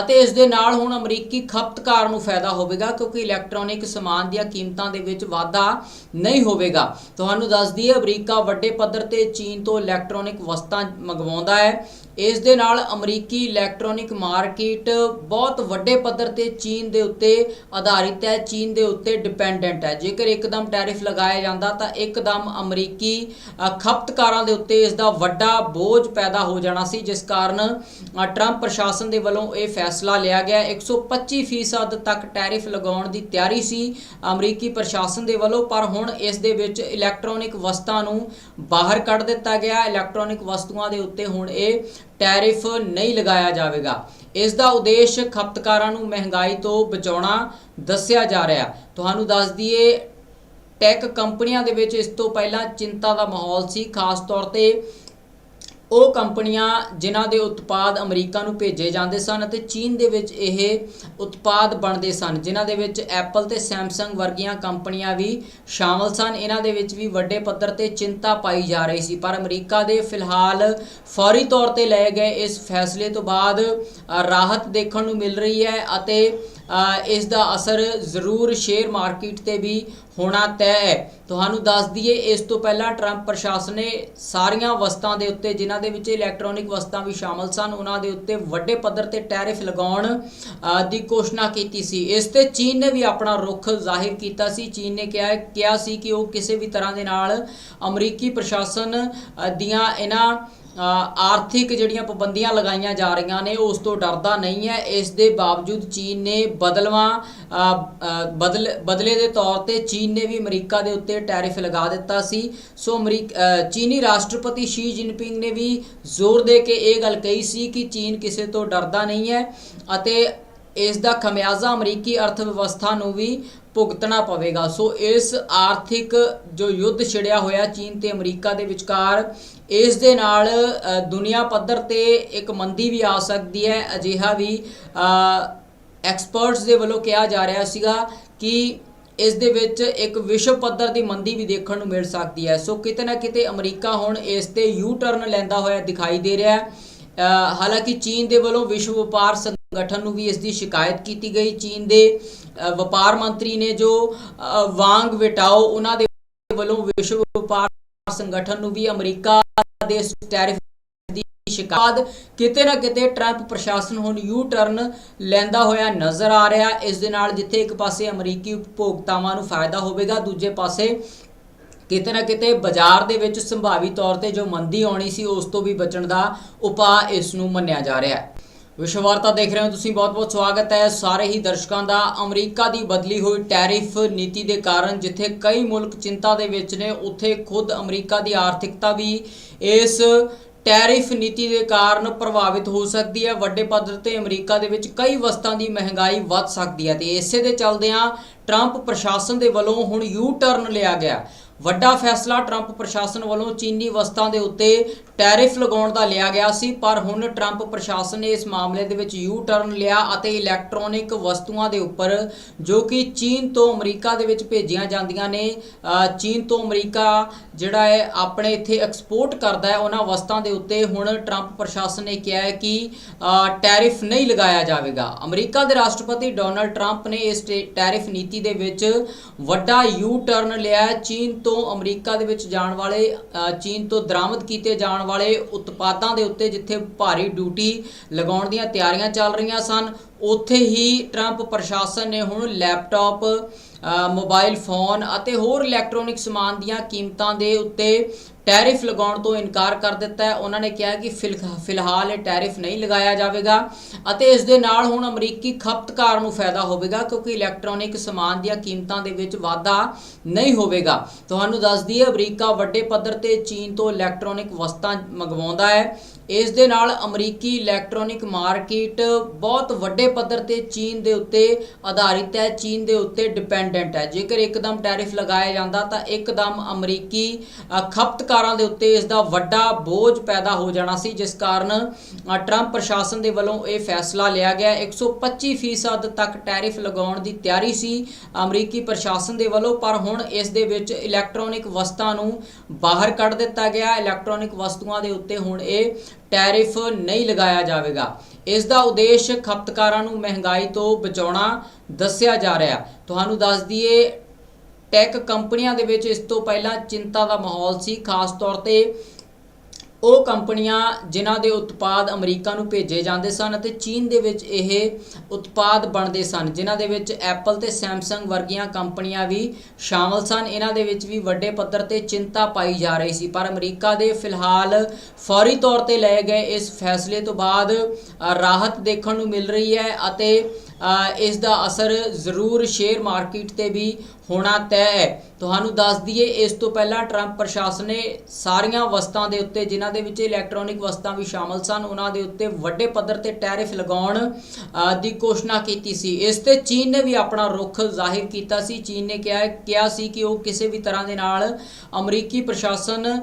ਅਤੇ ਇਸ ਦੇ ਨਾਲ ਹੁਣ ਅਮਰੀਕੀ ਖਪਤਕਾਰ ਨੂੰ ਫਾਇਦਾ ਹੋਵੇਗਾ ਕਿਉਂਕਿ ਇਲੈਕਟ੍ਰੋਨਿਕ ਸਮਾਨ ਦੀਆਂ ਕੀਮਤਾਂ ਦੇ ਵਿੱਚ ਵਾਧਾ ਨਹੀਂ ਹੋਵੇਗਾ। ਤੁਹਾਨੂੰ ਦੱਸ ਦਈਏ, ਅਮਰੀਕਾ ਵੱਡੇ ਪੱਧਰ ਤੇ ਚੀਨ ਤੋਂ ਇਲੈਕਟ੍ਰੋਨਿਕ ਵਸਤਾਂ ਮੰਗਵਾਉਂਦਾ ਹੈ। ਇਸ ਦੇ ਨਾਲ ਅਮਰੀਕੀ ਇਲੈਕਟ੍ਰੋਨਿਕ ਮਾਰਕੀਟ ਬਹੁਤ ਵੱਡੇ ਪੱਧਰ ਤੇ ਚੀਨ ਦੇ ਉੱਤੇ ਆਧਾਰਿਤ ਹੈ, ਚੀਨ ਦੇ ਉੱਤੇ ਡਿਪੈਂਡੈਂਟ ਹੈ। ਜੇਕਰ ਇੱਕਦਮ ਟੈਰਿਫ ਲਗਾਇਆ ਜਾਂਦਾ ਤਾਂ ਇੱਕਦਮ ਅਮਰੀਕੀ ਖਪਤ ਖਪਤਕਾਰਾਂ ਦੇ ਉੱਤੇ ਇਸ ਦਾ ਵੱਡਾ ਬੋਝ ਪੈਦਾ ਹੋ ਜਾਣਾ ਸੀ, ਜਿਸ ਕਾਰਨ ਟਰੰਪ ਪ੍ਰਸ਼ਾਸਨ ਦੇ ਵੱਲੋਂ ਇਹ ਫੈਸਲਾ ਲਿਆ ਗਿਆ। 125% ਫੀਸਦ ਤੱਕ ਟੈਰਿਫ ਲਗਾਉਣ ਦੀ ਤਿਆਰੀ ਸੀ ਅਮਰੀਕੀ ਪ੍ਰਸ਼ਾਸਨ ਦੇ ਵੱਲੋਂ, ਪਰ ਹੁਣ ਇਸ ਦੇ ਵਿੱਚ ਇਲੈਕਟ੍ਰੋਨਿਕ ਵਸਤਾਂ ਨੂੰ ਬਾਹਰ ਕੱਢ ਦਿੱਤਾ ਗਿਆ। ਇਲੈਕਟ੍ਰੋਨਿਕ ਵਸਤੂਆਂ ਦੇ ਉੱਤੇ ਹੁਣ ਇਹ ਟੈਰਿਫ ਨਹੀਂ ਲਗਾਇਆ ਜਾਵੇਗਾ। ਇਸ ਦਾ ਉਦੇਸ਼ ਖਪਤਕਾਰਾਂ ਨੂੰ ਮਹਿੰਗਾਈ ਤੋਂ ਬਚਾਉਣਾ ਦੱਸਿਆ ਜਾ ਰਿਹਾ। ਤੁਹਾਨੂੰ ਦੱਸ ਦਈਏ ਟੈਕ ਕੰਪਨੀਆਂ ਦੇ ਵਿੱਚ ਇਸ ਤੋਂ ਪਹਿਲਾਂ ਚਿੰਤਾ ਦਾ ਮਾਹੌਲ ਸੀ। ਖਾਸ ਤੌਰ ਤੇ ਉਹ ਕੰਪਨੀਆਂ ਜਿਨ੍ਹਾਂ ਦੇ ਉਤਪਾਦ ਅਮਰੀਕਾ ਨੂੰ ਭੇਜੇ ਜਾਂਦੇ ਸਨ ਅਤੇ ਚੀਨ ਦੇ ਵਿੱਚ ਇਹ ਉਤਪਾਦ ਬਣਦੇ ਸਨ, ਜਿਨ੍ਹਾਂ ਦੇ ਵਿੱਚ ਐਪਲ ਤੇ ਸੈਮਸੰਗ ਵਰਗੀਆਂ ਕੰਪਨੀਆਂ ਵੀ ਸ਼ਾਮਲ ਸਨ। ਇਹਨਾਂ ਦੇ ਵਿੱਚ ਵੀ ਵੱਡੇ ਪੱਧਰ ਤੇ ਚਿੰਤਾ ਪਾਈ ਜਾ ਰਹੀ ਸੀ, ਪਰ ਅਮਰੀਕਾ ਦੇ ਫਿਲਹਾਲ ਫੌਰੀ ਤੌਰ ਤੇ ਲਏ ਗਏ ਇਸ ਫੈਸਲੇ ਤੋਂ ਬਾਅਦ ਰਾਹਤ ਦੇਖਣ ਨੂੰ ਮਿਲ ਰਹੀ ਹੈ ਅਤੇ ਇਸ ਦਾ ਅਸਰ ਜ਼ਰੂਰ ਸ਼ੇਅਰ ਮਾਰਕੀਟ ਤੇ ਵੀ ਹੋਣਾ ਤੈਅ ਹੈ। ਤੁਹਾਨੂੰ ਦੱਸ ਦਈਏ, ਇਸ ਤੋਂ ਪਹਿਲਾਂ ਟਰੰਪ ਪ੍ਰਸ਼ਾਸਨ ਨੇ ਸਾਰੀਆਂ ਵਸਤਾਂ ਦੇ ਉੱਤੇ, ਜਿਨ੍ਹਾਂ ਦੇ ਵਿੱਚ ਇਲੈਕਟ੍ਰੋਨਿਕ ਵਸਤਾਂ ਵੀ ਸ਼ਾਮਲ ਸਨ, ਉਹਨਾਂ ਦੇ ਉੱਤੇ ਵੱਡੇ ਪੱਧਰ ਤੇ ਟੈਰਿਫ ਲਗਾਉਣ ਦੀ ਘੋਸ਼ਣਾ ਕੀਤੀ ਸੀ। ਇਸ ਤੇ ਚੀਨ ਨੇ ਵੀ ਆਪਣਾ ਰੁਖ ਜ਼ਾਹਿਰ ਕੀਤਾ ਸੀ। ਚੀਨ ਨੇ ਕਿਹਾ ਕਿਹਾ ਸੀ ਕਿ ਉਹ ਕਿਸੇ ਵੀ ਤਰ੍ਹਾਂ ਦੇ ਨਾਲ ਅਮਰੀਕੀ ਪ੍ਰਸ਼ਾਸਨ ਦੀਆਂ ਇਹਨਾਂ ਆਰਥਿਕ ਜਿਹੜੀਆਂ ਪਾਬੰਦੀਆਂ ਲਗਾਈਆਂ ਜਾ ਰਹੀਆਂ ਨੇ ਉਸ ਤੋਂ ਡਰਦਾ ਨਹੀਂ ਹੈ। ਇਸ ਦੇ ਬਾਵਜੂਦ ਚੀਨ ਨੇ ਬਦਲਵਾਂ ਅ, ਬਦਲ ਬਦਲੇ ਦੇ ਤੌਰ ਤੇ ਚੀਨ ਨੇ ਵੀ ਅਮਰੀਕਾ ਦੇ ਉੱਤੇ ਟੈਰਿਫ ਲਗਾ ਦਿੱਤਾ ਸੀ। ਸੋ ਅਮਰੀਕ ਚੀਨੀ ਰਾਸ਼ਟਰਪਤੀ ਸ਼ੀ ਜਿਨਪਿੰਗ ਨੇ ਵੀ ਜ਼ੋਰ ਦੇ ਕੇ ਇਹ ਗੱਲ ਕਹੀ ਸੀ ਕਿ ਚੀਨ ਕਿਸੇ ਤੋਂ ਡਰਦਾ ਨਹੀਂ ਹੈ ਅਤੇ ਇਸ ਦਾ ਖਮਿਆਜ਼ਾ ਅਮਰੀਕੀ ਅਰਥ ਵਿਵਸਥਾ ਨੂੰ ਵੀ ਭੁਗਤਣਾ ਪਵੇਗਾ। ਸੋ ਇਸ ਆਰਥਿਕ ਜੋ ਯੁੱਧ ਛਿੜਿਆ ਹੋਇਆ ਚੀਨ ਤੇ ਅਮਰੀਕਾ ਦੇ ਵਿਚਕਾਰ, ਇਸ ਦੇ ਨਾਲ ਦੁਨੀਆ ਪੱਧਰ ਤੇ ਇੱਕ ਮੰਦੀ ਵੀ ਆ ਸਕਦੀ ਹੈ। ਅਜਿਹਾ ਵੀ ਐਕਸਪਰਟਸ ਦੇ ਵੱਲੋਂ ਕਿਹਾ ਜਾ ਰਿਹਾ ਸੀਗਾ ਕਿ ਇਸ ਦੇ ਵਿੱਚ ਇੱਕ ਵਿਸ਼ਵ ਪੱਧਰ ਦੀ ਮੰਦੀ ਵੀ ਦੇਖਣ ਨੂੰ ਮਿਲ ਸਕਦੀ ਹੈ। ਸੋ ਕਿਤੇ ਨਾ ਕਿਤੇ ਅਮਰੀਕਾ ਹੁਣ ਇਸ ਤੇ ਯੂ ਟਰਨ ਲੈਂਦਾ ਹੋਇਆ ਦਿਖਾਈ ਦੇ ਰਿਹਾ ਹੈ। ਹਾਲਾਂਕਿ ਚੀਨ ਦੇ ਵੱਲੋਂ ਵਿਸ਼ਵ ਵਪਾਰ ਸੰਗਠਨ ਨੂੰ ਵੀ ਇਸ ਦੀ ਸ਼ਿਕਾਇਤ ਕੀਤੀ ਗਈ। ਚੀਨ ਦੇ ਵਪਾਰ ਮੰਤਰੀ ਨੇ ਜੋ ਵਾਂਗ ਵਿਟਾਓ, ਉਹਨਾਂ ਦੇ ਵੱਲੋਂ ਵਿਸ਼ਵ ਵਪਾਰ ਸੰਗਠਨ ਨੂੰ ਵੀ ਅਮਰੀਕਾ ਦੇ ਟੈਰਿਫ ਦੀ ਸ਼ਿਕਾਇਤ। ਕਿਤੇ ਨਾ ਕਿਤੇ ਟਰੰਪ ਪ੍ਰਸ਼ਾਸਨ ਹੁਣ ਯੂ ਟਰਨ ਲੈਂਦਾ ਹੋਇਆ ਨਜ਼ਰ ਆ ਰਿਹਾ। ਇਸ ਦੇ ਨਾਲ ਜਿੱਥੇ ਇੱਕ ਪਾਸੇ ਅਮਰੀਕੀ ਉਪਭੋਗਤਾਵਾਂ ਨੂੰ ਫਾਇਦਾ ਹੋਵੇਗਾ, ਦੂਜੇ ਪਾਸੇ ਕਿਤੇ ਨਾ ਕਿਤੇ ਬਾਜ਼ਾਰ ਦੇ ਵਿੱਚ ਸੰਭਾਵੀ ਤੌਰ ਤੇ ਜੋ ਮੰਦੀ ਆਉਣੀ ਸੀ, ਉਸ ਤੋਂ ਵੀ ਬਚਣ ਦਾ ਉਪਾਅ ਇਸ ਨੂੰ ਮੰਨਿਆ ਜਾ ਰਿਹਾ ਹੈ। ਵਿਸ਼ਵ ਵਾਰਤਾ ਦੇਖ ਰਹੇ ਹੋ ਤੁਸੀਂ, ਬਹੁਤ-ਬਹੁਤ ਸਵਾਗਤ ਹੈ। ਸਾਰੇ ਹੀ ਦਰਸ਼ਕਾਂ ਦਾ, ਅਮਰੀਕਾ ਦੀ ਬਦਲੀ ਹੋਈ ਟੈਰਿਫ ਨੀਤੀ ਦੇ ਕਾਰਨ ਜਿੱਥੇ ਕਈ ਮੁਲਕ ਚਿੰਤਾ ਦੇ ਵਿੱਚ ਨੇ, ਉੱਥੇ ਖੁਦ ਅਮਰੀਕਾ ਦੀ ਆਰਥਿਕਤਾ ਵੀ ਇਸ ਟੈਰਿਫ ਨੀਤੀ ਦੇ ਕਾਰਨ ਪ੍ਰਭਾਵਿਤ ਹੋ ਸਕਦੀ ਹੈ। ਵੱਡੇ ਪੱਧਰ ਤੇ ਅਮਰੀਕਾ ਦੇ ਵਿੱਚ ਕਈ ਵਸਤਾਂ ਦੀ ਮਹਿੰਗਾਈ ਵੱਧ ਸਕਦੀ ਹੈ ਤੇ ਇਸੇ ਦੇ ਚੱਲਦਿਆਂ ਟਰੰਪ ਪ੍ਰਸ਼ਾਸਨ ਦੇ ਵੱਲੋਂ ਹੁਣ ਯੂ ਟਰਨ ਲਿਆ ਗਿਆ। ਵੱਡਾ ਫੈਸਲਾ ਟਰੰਪ ਪ੍ਰਸ਼ਾਸਨ ਵੱਲੋਂ ਚੀਨੀ ਵਸਤਾਂ ਦੇ ਉੱਤੇ ਟੈਰਿਫ ਲਗਾਉਣ ਦਾ ਲਿਆ ਗਿਆ ਸੀ, ਪਰ ਹੁਣ ਟਰੰਪ ਪ੍ਰਸ਼ਾਸਨ ਨੇ ਇਸ ਮਾਮਲੇ ਦੇ ਵਿੱਚ ਯੂ ਟਰਨ ਲਿਆ ਅਤੇ ਇਲੈਕਟ੍ਰੋਨਿਕ ਵਸਤੂਆਂ ਦੇ ਉੱਪਰ, ਜੋ ਕਿ ਚੀਨ ਤੋਂ ਅਮਰੀਕਾ ਦੇ ਵਿੱਚ ਭੇਜੀਆਂ ਜਾਂਦੀਆਂ ਨੇ ਚੀਨ ਤੋਂ ਅਮਰੀਕਾ ਜਿਹੜਾ ਹੈ ਆਪਣੇ ਇੱਥੇ ਐਕਸਪੋਰਟ ਕਰਦਾ ਹੈ, ਉਹਨਾਂ ਵਸਤਾਂ ਦੇ ਉੱਤੇ ਹੁਣ ਟਰੰਪ ਪ੍ਰਸ਼ਾਸਨ ਨੇ ਕਿਹਾ ਹੈ ਕਿ ਟੈਰਿਫ ਨਹੀਂ ਲਗਾਇਆ ਜਾਵੇਗਾ। ਅਮਰੀਕਾ ਦੇ ਰਾਸ਼ਟਰਪਤੀ ਡੋਨਲਡ ਟਰੰਪ ਨੇ ਇਸ ਟੇ- ਟੈਰਿਫ ਨੀਤੀ ਦੇ ਵਿੱਚ ਵੱਡਾ ਯੂ ਟਰਨ ਲਿਆ ਚੀਨ ਤੋਂ ਅਮਰੀਕਾ ਦੇ ਵਿੱਚ ਜਾਣ ਵਾਲੇ ਚੀਨ ਤੋਂ ਦਰਾਮਦ ਕੀਤੇ ਜਾਣ ਵਾਲੇ ਉਤਪਾਦਾਂ ਦੇ ਉੱਤੇ ਜਿੱਥੇ ਭਾਰੀ ਡਿਊਟੀ ਲਗਾਉਣ ਦੀਆਂ ਤਿਆਰੀਆਂ ਚੱਲ ਰਹੀਆਂ ਸਨ ਉੱਥੇ ਹੀ ਟਰੰਪ ਪ੍ਰਸ਼ਾਸਨ ਨੇ ਹੁਣ ਲੈਪਟਾਪ ਅ, ਮੋਬਾਈਲ ਫੋਨ ਅਤੇ ਹੋਰ ਇਲੈਕਟ੍ਰੋਨਿਕ ਸਮਾਨ ਦੀਆਂ ਕੀਮਤਾਂ ਦੇ ਉੱਤੇ ਟੈਰਿਫ ਲਗਾਉਣ ਤੋਂ ਇਨਕਾਰ ਕਰ ਦਿੱਤਾ ਹੈ। ਉਹਨਾਂ ਨੇ ਕਿਹਾ ਕਿ ਫਿਲ- ਫਿਲਹਾਲ ਇਹ ਟੈਰਿਫ ਨਹੀਂ ਲਗਾਇਆ ਜਾਵੇਗਾ ਅਤੇ ਇਸ ਦੇ ਨਾਲ ਹੁਣ ਅਮਰੀਕੀ ਖਪਤਕਾਰ ਨੂੰ ਫਾਇਦਾ ਹੋਵੇਗਾ ਕਿਉਂਕਿ ਇਲੈਕਟ੍ਰੋਨਿਕ ਸਮਾਨ ਦੀਆਂ ਕੀਮਤਾਂ ਦੇ ਵਿੱਚ ਵਾਧਾ ਨਹੀਂ ਹੋਵੇਗਾ। ਤੁਹਾਨੂੰ ਦੱਸ ਦਈਏ, ਅਮਰੀਕਾ ਵੱਡੇ ਪੱਧਰ ਤੇ ਚੀਨ ਤੋਂ ਇਲੈਕਟ੍ਰੋਨਿਕ ਵਸਤਾਂ ਮੰਗਵਾਉਂਦਾ ਹੈ। ਇਸ ਦੇ ਨਾਲ ਅਮਰੀਕੀ ਇਲੈਕਟ੍ਰੋਨਿਕ ਮਾਰਕੀਟ ਬਹੁਤ ਵੱਡੇ ਪੱਧਰ ਤੇ ਚੀਨ ਦੇ ਉੱਤੇ ਆਧਾਰਿਤ ਹੈ, ਚੀਨ ਦੇ ਉੱਤੇ ਡਿਪੈਂਡੈਂਟ ਹੈ। ਜੇਕਰ ਇੱਕਦਮ ਟੈਰਿਫ ਲਗਾਇਆ ਜਾਂਦਾ ਤਾਂ ਇੱਕਦਮ ਅਮਰੀਕੀ ਖਪਤਕਾਰ ਖਪਤਕਾਰਾਂ ਦੇ ਉੱਤੇ ਇਸ ਦਾ ਵੱਡਾ ਬੋਝ ਪੈਦਾ ਹੋ ਜਾਣਾ ਸੀ, ਜਿਸ ਕਾਰਨ ਟਰੰਪ ਪ੍ਰਸ਼ਾਸਨ ਦੇ ਵੱਲੋਂ ਇਹ ਫੈਸਲਾ ਲਿਆ ਗਿਆ। 125% ਤੱਕ ਟੈਰਿਫ ਲਗਾਉਣ ਦੀ ਤਿਆਰੀ ਸੀ ਅਮਰੀਕੀ ਪ੍ਰਸ਼ਾਸਨ ਦੇ ਵੱਲੋਂ, ਪਰ ਹੁਣ ਇਸ ਦੇ ਵਿੱਚ ਇਲੈਕਟ੍ਰੋਨਿਕ ਵਸਤਾਂ ਨੂੰ ਬਾਹਰ ਕੱਢ ਦਿੱਤਾ ਗਿਆ। ਇਲੈਕਟ੍ਰੋਨਿਕ ਵਸਤੂਆਂ ਦੇ ਉੱਤੇ ਹੁਣ ਇਹ ਟੈਰਿਫ ਨਹੀਂ ਲਗਾਇਆ ਜਾਵੇਗਾ। ਇਸ ਦਾ ਉਦੇਸ਼ ਖਪਤਕਾਰਾਂ ਨੂੰ ਮਹਿੰਗਾਈ ਤੋਂ ਬਚਾਉਣਾ ਦੱਸਿਆ ਜਾ ਰਿਹਾ। ਤੁਹਾਨੂੰ ਦੱਸ ਦਈਏ ਟੈਕ ਕੰਪਨੀਆਂ ਦੇ ਵਿੱਚ ਇਸ ਤੋਂ ਪਹਿਲਾਂ ਚਿੰਤਾ ਦਾ ਮਾਹੌਲ ਸੀ। ਖਾਸ ਤੌਰ ਤੇ ਉਹ ਕੰਪਨੀਆਂ ਜਿਨ੍ਹਾਂ ਦੇ ਉਤਪਾਦ ਅਮਰੀਕਾ ਨੂੰ ਭੇਜੇ ਜਾਂਦੇ ਸਨ ਅਤੇ ਚੀਨ ਦੇ ਵਿੱਚ ਇਹ ਉਤਪਾਦ ਬਣਦੇ ਸਨ, ਜਿਨ੍ਹਾਂ ਦੇ ਵਿੱਚ ਐਪਲ ਤੇ ਸੈਮਸੰਗ ਵਰਗੀਆਂ ਕੰਪਨੀਆਂ ਵੀ ਸ਼ਾਮਲ ਸਨ। ਇਹਨਾਂ ਦੇ ਵਿੱਚ ਵੀ ਵੱਡੇ ਪੱਧਰ ਤੇ ਚਿੰਤਾ ਪਾਈ ਜਾ ਰਹੀ ਸੀ, ਪਰ ਅਮਰੀਕਾ ਦੇ ਫਿਲਹਾਲ ਫੌਰੀ ਤੌਰ ਤੇ ਲਏ ਗਏ ਇਸ ਫੈਸਲੇ ਤੋਂ ਬਾਅਦ ਰਾਹਤ ਦੇਖਣ ਨੂੰ ਮਿਲ ਰਹੀ ਹੈ ਅਤੇ ਇਸ ਦਾ ਅਸਰ ਜ਼ਰੂਰ ਸ਼ੇਅਰ ਮਾਰਕੀਟ ਤੇ ਵੀ ਹੋਣਾ ਤੈਅ ਹੈ। ਤੁਹਾਨੂੰ ਦੱਸ ਦਈਏ, ਇਸ ਤੋਂ ਪਹਿਲਾਂ ਟਰੰਪ ਪ੍ਰਸ਼ਾਸਨ ਨੇ ਸਾਰੀਆਂ ਵਸਤਾਂ ਦੇ ਉੱਤੇ, ਜਿਨ੍ਹਾਂ ਦੇ ਵਿੱਚ ਇਲੈਕਟ੍ਰੋਨਿਕ ਵਸਤਾਂ ਵੀ ਸ਼ਾਮਲ ਸਨ, ਉਹਨਾਂ ਦੇ ਉੱਤੇ ਵੱਡੇ ਪੱਧਰ ਤੇ ਟੈਰਿਫ ਲਗਾਉਣ ਦੀ ਘੋਸ਼ਣਾ ਕੀਤੀ ਸੀ। ਇਸ ਤੇ ਚੀਨ ਨੇ ਵੀ ਆਪਣਾ ਰੁਖ ਜ਼ਾਹਿਰ ਕੀਤਾ ਸੀ। ਚੀਨ ਨੇ ਕਿਹਾ ਕਿਹਾ ਸੀ ਕਿ ਉਹ ਕਿਸੇ ਵੀ ਤਰ੍ਹਾਂ ਦੇ ਨਾਲ ਅਮਰੀਕੀ ਪ੍ਰਸ਼ਾਸਨ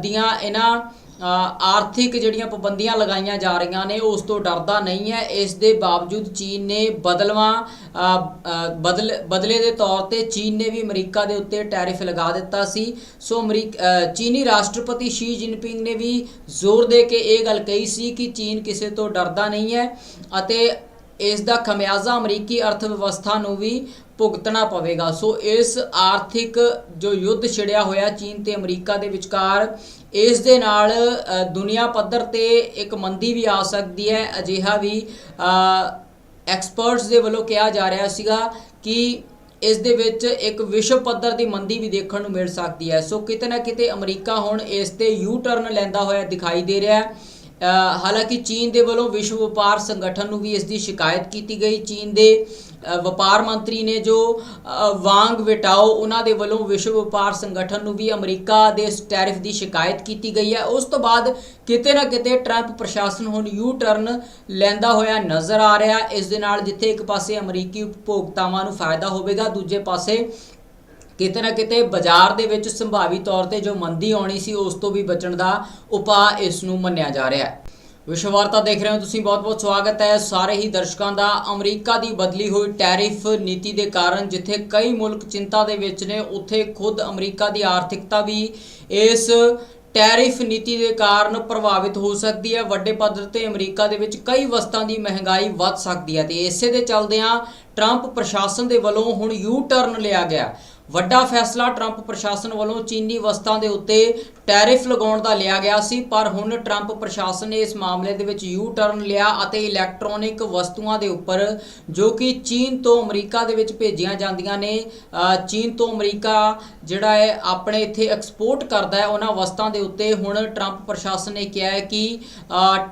ਦੀਆਂ ਇਹਨਾਂ ਆਰਥਿਕ ਜਿਹੜੀਆਂ ਪਾਬੰਦੀਆਂ ਲਗਾਈਆਂ ਜਾ ਰਹੀਆਂ ਨੇ ਉਸ ਤੋਂ ਡਰਦਾ ਨਹੀਂ ਹੈ। ਇਸ ਦੇ ਬਾਵਜੂਦ ਚੀਨ ਨੇ ਬਦਲਵਾਂ ਅ, ਬਦਲ ਬਦਲੇ ਦੇ ਤੌਰ ਤੇ ਚੀਨ ਨੇ ਵੀ ਅਮਰੀਕਾ ਦੇ ਉੱਤੇ ਟੈਰਿਫ ਲਗਾ ਦਿੱਤਾ ਸੀ। ਸੋ ਅਮਰੀਕ ਚੀਨੀ ਰਾਸ਼ਟਰਪਤੀ ਸ਼ੀ ਜਿਨਪਿੰਗ ਨੇ ਵੀ ਜ਼ੋਰ ਦੇ ਕੇ ਇਹ ਗੱਲ ਕਹੀ ਸੀ ਕਿ ਚੀਨ ਕਿਸੇ ਤੋਂ ਡਰਦਾ ਨਹੀਂ ਹੈ ਅਤੇ ਇਸ ਦਾ ਖਮਿਆਜ਼ਾ ਅਮਰੀਕੀ ਅਰਥ ਵਿਵਸਥਾ ਨੂੰ ਵੀ ਭੁਗਤਣਾ ਪਵੇਗਾ। ਸੋ ਇਸ ਆਰਥਿਕ ਜੋ ਯੁੱਧ ਛਿੜਿਆ ਹੋਇਆ ਚੀਨ ਤੇ ਅਮਰੀਕਾ ਦੇ ਵਿਚਕਾਰ, ਇਸ ਦੇ ਨਾਲ ਦੁਨੀਆ ਪੱਧਰ ਤੇ ਇੱਕ ਮੰਦੀ ਵੀ ਆ ਸਕਦੀ ਹੈ। ਅਜਿਹਾ ਵੀ ਐਕਸਪਰਟਸ ਦੇ ਵੱਲੋਂ ਕਿਹਾ ਜਾ ਰਿਹਾ ਸੀਗਾ ਕਿ ਇਸ ਦੇ ਵਿੱਚ ਇੱਕ ਵਿਸ਼ਵ ਪੱਧਰ ਦੀ ਮੰਦੀ ਵੀ ਦੇਖਣ ਨੂੰ ਮਿਲ ਸਕਦੀ ਹੈ। ਸੋ ਕਿਤੇ ਨਾ ਕਿਤੇ ਅਮਰੀਕਾ ਹੁਣ ਇਸ ਤੇ ਯੂ ਟਰਨ ਲੈਂਦਾ ਹੋਇਆ ਦਿਖਾਈ ਦੇ ਰਿਹਾ ਹੈ। ਹਾਲਾਂਕਿ ਚੀਨ ਦੇ ਵੱਲੋਂ ਵਿਸ਼ਵ ਵਪਾਰ ਸੰਗਠਨ ਨੂੰ ਵੀ ਇਸ ਦੀ ਸ਼ਿਕਾਇਤ ਕੀਤੀ ਗਈ। ਚੀਨ ਦੇ ਵਪਾਰ ਮੰਤਰੀ ਨੇ ਜੋ ਵਾਂਗ ਵਟਾਓ, ਉਹਨਾਂ ਦੇ ਵੱਲੋਂ ਵਿਸ਼ਵ ਵਪਾਰ ਸੰਗਠਨ ਨੂੰ ਵੀ ਅਮਰੀਕਾ ਦੇ ਇਸ ਟੈਰਿਫ ਦੀ ਸ਼ਿਕਾਇਤ ਕੀਤੀ ਗਈ ਹੈ। ਉਸ ਤੋਂ ਬਾਅਦ ਕਿਤੇ ਨਾ ਕਿਤੇ ਟਰੰਪ ਪ੍ਰਸ਼ਾਸਨ ਹੁਣ ਯੂ ਟਰਨ ਲੈਂਦਾ ਹੋਇਆ ਨਜ਼ਰ ਆ ਰਿਹਾ। ਇਸ ਦੇ ਨਾਲ ਜਿੱਥੇ ਇੱਕ ਪਾਸੇ ਅਮਰੀਕੀ ਉਪਭੋਗਤਾਵਾਂ ਨੂੰ ਫਾਇਦਾ ਹੋਵੇਗਾ, ਦੂਜੇ ਪਾਸੇ ਕਿਤੇ ਨਾ ਕਿਤੇ ਬਾਜ਼ਾਰ ਦੇ ਵਿੱਚ ਸੰਭਾਵੀ ਤੌਰ ਤੇ ਜੋ ਮੰਦੀ ਆਉਣੀ ਸੀ, ਉਸ ਤੋਂ ਵੀ ਬਚਣ ਦਾ ਉਪਾਅ ਇਸ ਨੂੰ ਮੰਨਿਆ ਜਾ ਰਿਹਾ ਹੈ। ਵਿਸ਼ਵ ਵਾਰਤਾ ਦੇਖ ਰਹੇ ਹੋ ਤੁਸੀਂ, ਬਹੁਤ-ਬਹੁਤ ਸਵਾਗਤ ਹੈ। ਸਾਰੇ ਹੀ ਦਰਸ਼ਕਾਂ ਦਾ ਅਮਰੀਕਾ ਦੀ ਬਦਲੀ ਹੋਈ ਟੈਰਿਫ ਨੀਤੀ ਦੇ ਕਾਰਨ ਜਿੱਥੇ ਕਈ ਮੁਲਕ ਚਿੰਤਾ ਦੇ ਵਿੱਚ ਨੇ, ਉੱਥੇ ਖੁਦ ਅਮਰੀਕਾ ਦੀ ਆਰਥਿਕਤਾ ਵੀ ਇਸ ਟੈਰਿਫ ਨੀਤੀ ਦੇ ਕਾਰਨ ਪ੍ਰਭਾਵਿਤ ਹੋ ਸਕਦੀ ਹੈ। ਵੱਡੇ ਪੱਧਰ ਤੇ ਅਮਰੀਕਾ ਦੇ ਵਿੱਚ ਕਈ ਵਸਤਾਂ ਦੀ ਮਹਿੰਗਾਈ ਵੱਧ ਸਕਦੀ ਹੈ ਤੇ ਇਸੇ ਦੇ ਚੱਲਦਿਆਂ ਟਰੰਪ ਪ੍ਰਸ਼ਾਸਨ ਦੇ ਵੱਲੋਂ ਹੁਣ ਯੂ ਟਰਨ ਲਿਆ ਗਿਆ। ਵੱਡਾ ਫੈਸਲਾ ਟਰੰਪ ਪ੍ਰਸ਼ਾਸਨ ਵੱਲੋਂ ਚੀਨੀ ਵਸਤਾਂ ਦੇ ਉੱਤੇ ਟੈਰਿਫ ਲਗਾਉਣ ਦਾ ਲਿਆ ਗਿਆ ਸੀ, ਪਰ ਹੁਣ ਟਰੰਪ ਪ੍ਰਸ਼ਾਸਨ ਨੇ ਇਸ ਮਾਮਲੇ ਦੇ ਵਿੱਚ ਯੂ ਟਰਨ ਲਿਆ ਅਤੇ ਇਲੈਕਟ੍ਰੋਨਿਕ ਵਸਤੂਆਂ ਦੇ ਉੱਪਰ, ਜੋ ਕਿ ਚੀਨ ਤੋਂ ਅਮਰੀਕਾ ਦੇ ਵਿੱਚ ਭੇਜੀਆਂ ਜਾਂਦੀਆਂ ਨੇ ਚੀਨ ਤੋਂ ਅਮਰੀਕਾ ਜਿਹੜਾ ਹੈ ਆਪਣੇ ਇੱਥੇ ਐਕਸਪੋਰਟ ਕਰਦਾ ਹੈ, ਉਹਨਾਂ ਵਸਤਾਂ ਦੇ ਉੱਤੇ ਹੁਣ ਟਰੰਪ ਪ੍ਰਸ਼ਾਸਨ ਨੇ ਕਿਹਾ ਹੈ ਕਿ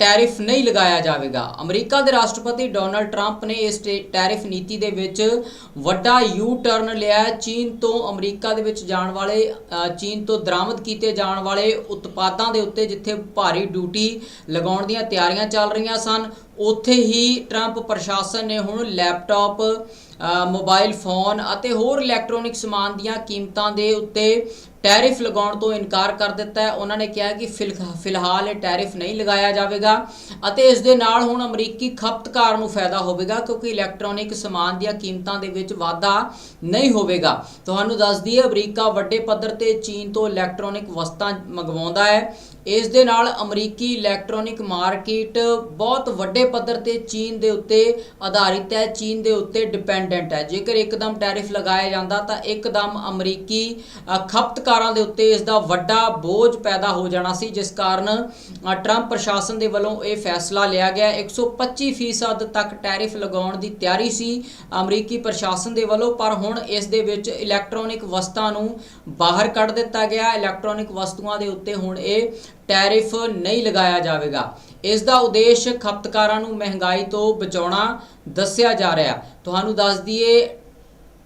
ਟੈਰਿਫ ਨਹੀਂ ਲਗਾਇਆ ਜਾਵੇਗਾ। ਅਮਰੀਕਾ ਦੇ ਰਾਸ਼ਟਰਪਤੀ ਡੋਨਲਡ ਟਰੰਪ ਨੇ ਇਸ ਟੇ- ਟੈਰਿਫ ਨੀਤੀ ਦੇ ਵਿੱਚ ਵੱਡਾ ਯੂ ਟਰਨ ਲਿਆ ਚੀਨ ਤੋਂ ਅਮਰੀਕਾ ਦੇ ਵਿੱਚ ਜਾਣ ਵਾਲੇ ਚੀਨ ਤੋਂ ਦਰਾਮਦ ਕੀਤੇ ਜਾਣ ਵਾਲੇ ਉਤਪਾਦਾਂ ਦੇ ਉੱਤੇ ਜਿੱਥੇ ਭਾਰੀ ਡਿਊਟੀ ਲਗਾਉਣ ਦੀਆਂ ਤਿਆਰੀਆਂ ਚੱਲ ਰਹੀਆਂ ਸਨ ਉੱਥੇ ਹੀ ਟਰੰਪ ਪ੍ਰਸ਼ਾਸਨ ਨੇ ਹੁਣ ਲੈਪਟਾਪ ਅ, ਮੋਬਾਈਲ ਫੋਨ ਅਤੇ ਹੋਰ ਇਲੈਕਟ੍ਰੋਨਿਕ ਸਮਾਨ ਦੀਆਂ ਕੀਮਤਾਂ ਦੇ ਉੱਤੇ ਟੈਰਿਫ ਲਗਾਉਣ ਤੋਂ ਇਨਕਾਰ ਕਰ ਦਿੱਤਾ ਹੈ। ਉਹਨਾਂ ਨੇ ਕਿਹਾ ਕਿ ਫਿਲ- ਫਿਲਹਾਲ ਇਹ ਟੈਰਿਫ ਨਹੀਂ ਲਗਾਇਆ ਜਾਵੇਗਾ ਅਤੇ ਇਸ ਦੇ ਨਾਲ ਹੁਣ ਅਮਰੀਕੀ ਖਪਤਕਾਰ ਨੂੰ ਫਾਇਦਾ ਹੋਵੇਗਾ ਕਿਉਂਕਿ ਇਲੈਕਟ੍ਰੋਨਿਕ ਸਮਾਨ ਦੀਆਂ ਕੀਮਤਾਂ ਦੇ ਵਿੱਚ ਵਾਧਾ ਨਹੀਂ ਹੋਵੇਗਾ। ਤੁਹਾਨੂੰ ਦੱਸ ਦਈਏ, ਅਮਰੀਕਾ ਵੱਡੇ ਪੱਧਰ ਤੇ ਚੀਨ ਤੋਂ ਇਲੈਕਟ੍ਰੋਨਿਕ ਵਸਤਾਂ ਮੰਗਵਾਉਂਦਾ ਹੈ। ਇਸ ਦੇ ਨਾਲ ਅਮਰੀਕੀ ਇਲੈਕਟ੍ਰੋਨਿਕ ਮਾਰਕੀਟ ਬਹੁਤ ਵੱਡੇ ਪੱਧਰ ਤੇ ਚੀਨ ਦੇ ਉੱਤੇ ਆਧਾਰਿਤ ਹੈ, ਚੀਨ ਦੇ ਉੱਤੇ ਡਿਪੈਂਡੈਂਟ ਹੈ। ਜੇਕਰ ਇੱਕਦਮ ਟੈਰਿਫ ਲਗਾਇਆ ਜਾਂਦਾ ਤਾਂ ਇੱਕਦਮ ਅਮਰੀਕੀ ਖਪਤਕਾਰਾਂ ਦੇ ਉੱਤੇ ਇਸ ਦਾ ਵੱਡਾ ਬੋਝ ਪੈਦਾ ਹੋ ਜਾਣਾ ਸੀ, ਜਿਸ ਕਾਰਨ ਟਰੰਪ ਪ੍ਰਸ਼ਾਸਨ ਦੇ ਵੱਲੋਂ ਇਹ ਫੈਸਲਾ ਲਿਆ ਗਿਆ। 125% ਤੱਕ ਟੈਰਿਫ ਲਗਾਉਣ ਦੀ ਤਿਆਰੀ ਸੀ ਅਮਰੀਕੀ ਪ੍ਰਸ਼ਾਸਨ ਦੇ ਵੱਲੋਂ, ਪਰ ਹੁਣ ਇਸ ਦੇ ਵਿੱਚ ਇਲੈਕਟ੍ਰੋਨਿਕ ਵਸਤਾਂ ਨੂੰ ਬਾਹਰ ਕੱਢ ਦਿੱਤਾ ਗਿਆ। ਇਲੈਕਟ੍ਰੋਨਿਕ ਵਸਤੂਆਂ ਦੇ ਉੱਤੇ ਹੁਣ ਇਹ ਟੈਰਿਫ ਨਹੀਂ ਲਗਾਇਆ ਜਾਵੇਗਾ। ਇਸ ਦਾ ਉਦੇਸ਼ ਖਪਤਕਾਰਾਂ ਨੂੰ ਮਹਿੰਗਾਈ ਤੋਂ ਬਚਾਉਣਾ ਦੱਸਿਆ ਜਾ ਰਿਹਾ ਤੁਹਾਨੂੰ ਦੱਸ ਦਈਏ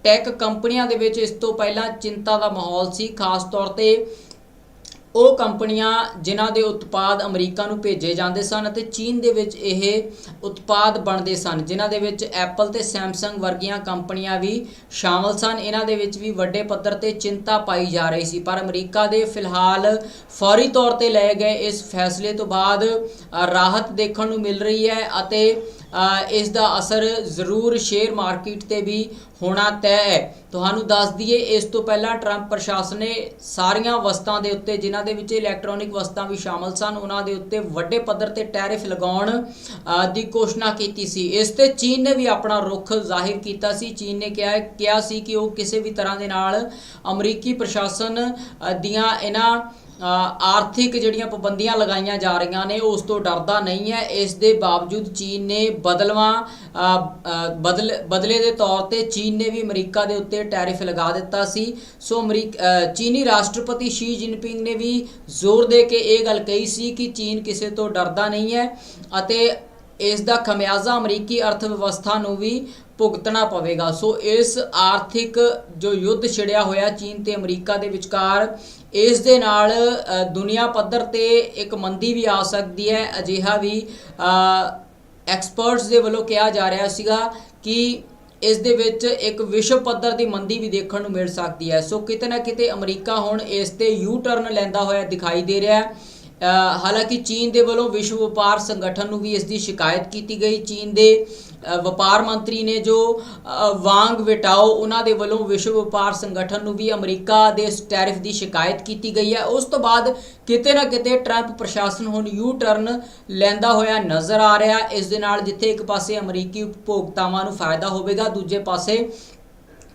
ਟੈਕ ਕੰਪਨੀਆਂ ਦੇ ਵਿੱਚ ਇਸ ਤੋਂ ਪਹਿਲਾਂ ਚਿੰਤਾ ਦਾ ਮਾਹੌਲ ਸੀ। ਖਾਸ ਤੌਰ ਤੇ ਉਹ ਕੰਪਨੀਆਂ ਜਿਨ੍ਹਾਂ ਦੇ ਉਤਪਾਦ ਅਮਰੀਕਾ ਨੂੰ ਭੇਜੇ ਜਾਂਦੇ ਸਨ ਅਤੇ ਚੀਨ ਦੇ ਵਿੱਚ ਇਹ ਉਤਪਾਦ ਬਣਦੇ ਸਨ, ਜਿਨ੍ਹਾਂ ਦੇ ਵਿੱਚ ਐਪਲ ਤੇ ਸੈਮਸੰਗ ਵਰਗੀਆਂ ਕੰਪਨੀਆਂ ਵੀ ਸ਼ਾਮਲ ਸਨ। ਇਹਨਾਂ ਦੇ ਵਿੱਚ ਵੀ ਵੱਡੇ ਪੱਧਰ ਤੇ ਚਿੰਤਾ ਪਾਈ ਜਾ ਰਹੀ ਸੀ, ਪਰ ਅਮਰੀਕਾ ਦੇ ਫਿਲਹਾਲ ਫੌਰੀ ਤੌਰ ਤੇ ਲਏ ਗਏ ਇਸ ਫੈਸਲੇ ਤੋਂ ਬਾਅਦ ਰਾਹਤ ਦੇਖਣ ਨੂੰ ਮਿਲ ਰਹੀ ਹੈ ਅਤੇ ਇਸ ਦਾ ਅਸਰ ਜ਼ਰੂਰ ਸ਼ੇਅਰ ਮਾਰਕੀਟ ਤੇ ਵੀ ਹੋਣਾ ਤੈਅ ਹੈ। ਤੁਹਾਨੂੰ ਦੱਸ ਦਈਏ, ਇਸ ਤੋਂ ਪਹਿਲਾਂ ਟਰੰਪ ਪ੍ਰਸ਼ਾਸਨ ਨੇ ਸਾਰੀਆਂ ਵਸਤਾਂ ਦੇ ਉੱਤੇ, ਜਿਨ੍ਹਾਂ ਦੇ ਵਿੱਚ ਇਲੈਕਟ੍ਰੋਨਿਕ ਵਸਤਾਂ ਵੀ ਸ਼ਾਮਲ ਸਨ, ਉਹਨਾਂ ਦੇ ਉੱਤੇ ਵੱਡੇ ਪੱਧਰ ਤੇ ਟੈਰਿਫ ਲਗਾਉਣ ਦੀ ਘੋਸ਼ਣਾ ਕੀਤੀ ਸੀ। ਇਸ ਤੇ ਚੀਨ ਨੇ ਵੀ ਆਪਣਾ ਰੁਖ ਜ਼ਾਹਿਰ ਕੀਤਾ ਸੀ। ਚੀਨ ਨੇ ਕਿਹਾ ਕਿਹਾ ਸੀ ਕਿ ਉਹ ਕਿਸੇ ਵੀ ਤਰ੍ਹਾਂ ਦੇ ਨਾਲ ਅਮਰੀਕੀ ਪ੍ਰਸ਼ਾਸਨ ਦੀਆਂ ਇਹਨਾਂ ਆਰਥਿਕ ਜਿਹੜੀਆਂ ਪਾਬੰਦੀਆਂ ਲਗਾਈਆਂ ਜਾ ਰਹੀਆਂ ਨੇ ਉਸ ਤੋਂ ਡਰਦਾ ਨਹੀਂ ਹੈ। ਇਸ ਦੇ ਬਾਵਜੂਦ ਚੀਨ ਨੇ ਬਦਲਵਾਂ ਅ, ਬਦਲ ਬਦਲੇ ਦੇ ਤੌਰ ਤੇ ਚੀਨ ਨੇ ਵੀ ਅਮਰੀਕਾ ਦੇ ਉੱਤੇ ਟੈਰਿਫ ਲਗਾ ਦਿੱਤਾ ਸੀ। ਸੋ ਅਮਰੀਕ ਚੀਨੀ ਰਾਸ਼ਟਰਪਤੀ ਸ਼ੀ ਜਿਨਪਿੰਗ ਨੇ ਵੀ ਜ਼ੋਰ ਦੇ ਕੇ ਇਹ ਗੱਲ ਕਹੀ ਸੀ ਕਿ ਚੀਨ ਕਿਸੇ ਤੋਂ ਡਰਦਾ ਨਹੀਂ ਹੈ ਅਤੇ ਇਸ ਦਾ ਖਮਿਆਜ਼ਾ ਅਮਰੀਕੀ ਅਰਥ ਵਿਵਸਥਾ ਨੂੰ ਵੀ ਭੁਗਤਣਾ ਪਵੇਗਾ। ਸੋ ਇਸ ਆਰਥਿਕ ਜੋ ਯੁੱਧ ਛਿੜਿਆ ਹੋਇਆ ਚੀਨ ਤੇ ਅਮਰੀਕਾ ਦੇ ਵਿਚਕਾਰ, ਇਸ ਦੇ ਨਾਲ ਦੁਨੀਆ ਪੱਧਰ ਤੇ ਇੱਕ ਮੰਦੀ ਵੀ ਆ ਸਕਦੀ ਹੈ। ਅਜਿਹਾ ਵੀ ਐਕਸਪਰਟਸ ਦੇ ਵੱਲੋਂ ਕਿਹਾ ਜਾ ਰਿਹਾ ਸੀਗਾ ਕਿ ਇਸ ਦੇ ਵਿੱਚ ਇੱਕ ਵਿਸ਼ਵ ਪੱਧਰ ਦੀ ਮੰਦੀ ਵੀ ਦੇਖਣ ਨੂੰ ਮਿਲ ਸਕਦੀ ਹੈ। ਸੋ ਕਿਤੇ ਨਾ ਕਿਤੇ ਅਮਰੀਕਾ ਹੁਣ ਇਸ ਤੇ ਯੂ ਟਰਨ ਲੈਂਦਾ ਹੋਇਆ ਦਿਖਾਈ ਦੇ ਰਿਹਾ ਹੈ। ਹਾਲਾਂਕਿ ਚੀਨ ਦੇ ਵੱਲੋਂ ਵਿਸ਼ਵ ਵਪਾਰ ਸੰਗਠਨ ਨੂੰ ਵੀ ਇਸ ਦੀ ਸ਼ਿਕਾਇਤ ਕੀਤੀ ਗਈ। ਚੀਨ ਦੇ ਵਪਾਰ ਮੰਤਰੀ ਨੇ ਜੋ ਵਾਂਗ ਵਟਾਓ ਉਹਨਾਂ ਦੇ ਵੱਲੋਂ ਵਿਸ਼ਵ ਵਪਾਰ ਸੰਗਠਨ ਨੂੰ ਵੀ ਅਮਰੀਕਾ ਦੇ ਟੈਰਿਫ ਦੀ ਸ਼ਿਕਾਇਤ ਕੀਤੀ ਗਈ ਹੈ। ਉਸ ਤੋਂ ਬਾਅਦ ਕਿਤੇ ਨਾ ਕਿਤੇ ਟਰੰਪ ਪ੍ਰਸ਼ਾਸਨ ਹੁਣ ਯੂ ਟਰਨ ਲੈਂਦਾ ਹੋਇਆ ਨਜ਼ਰ ਆ ਰਿਹਾ ਇਸ ਦੇ ਨਾਲ ਜਿੱਥੇ ਇੱਕ ਪਾਸੇ ਅਮਰੀਕੀ ਉਪਭੋਗਤਾਵਾਂ ਨੂੰ ਫਾਇਦਾ ਹੋਵੇਗਾ, ਦੂਜੇ ਪਾਸੇ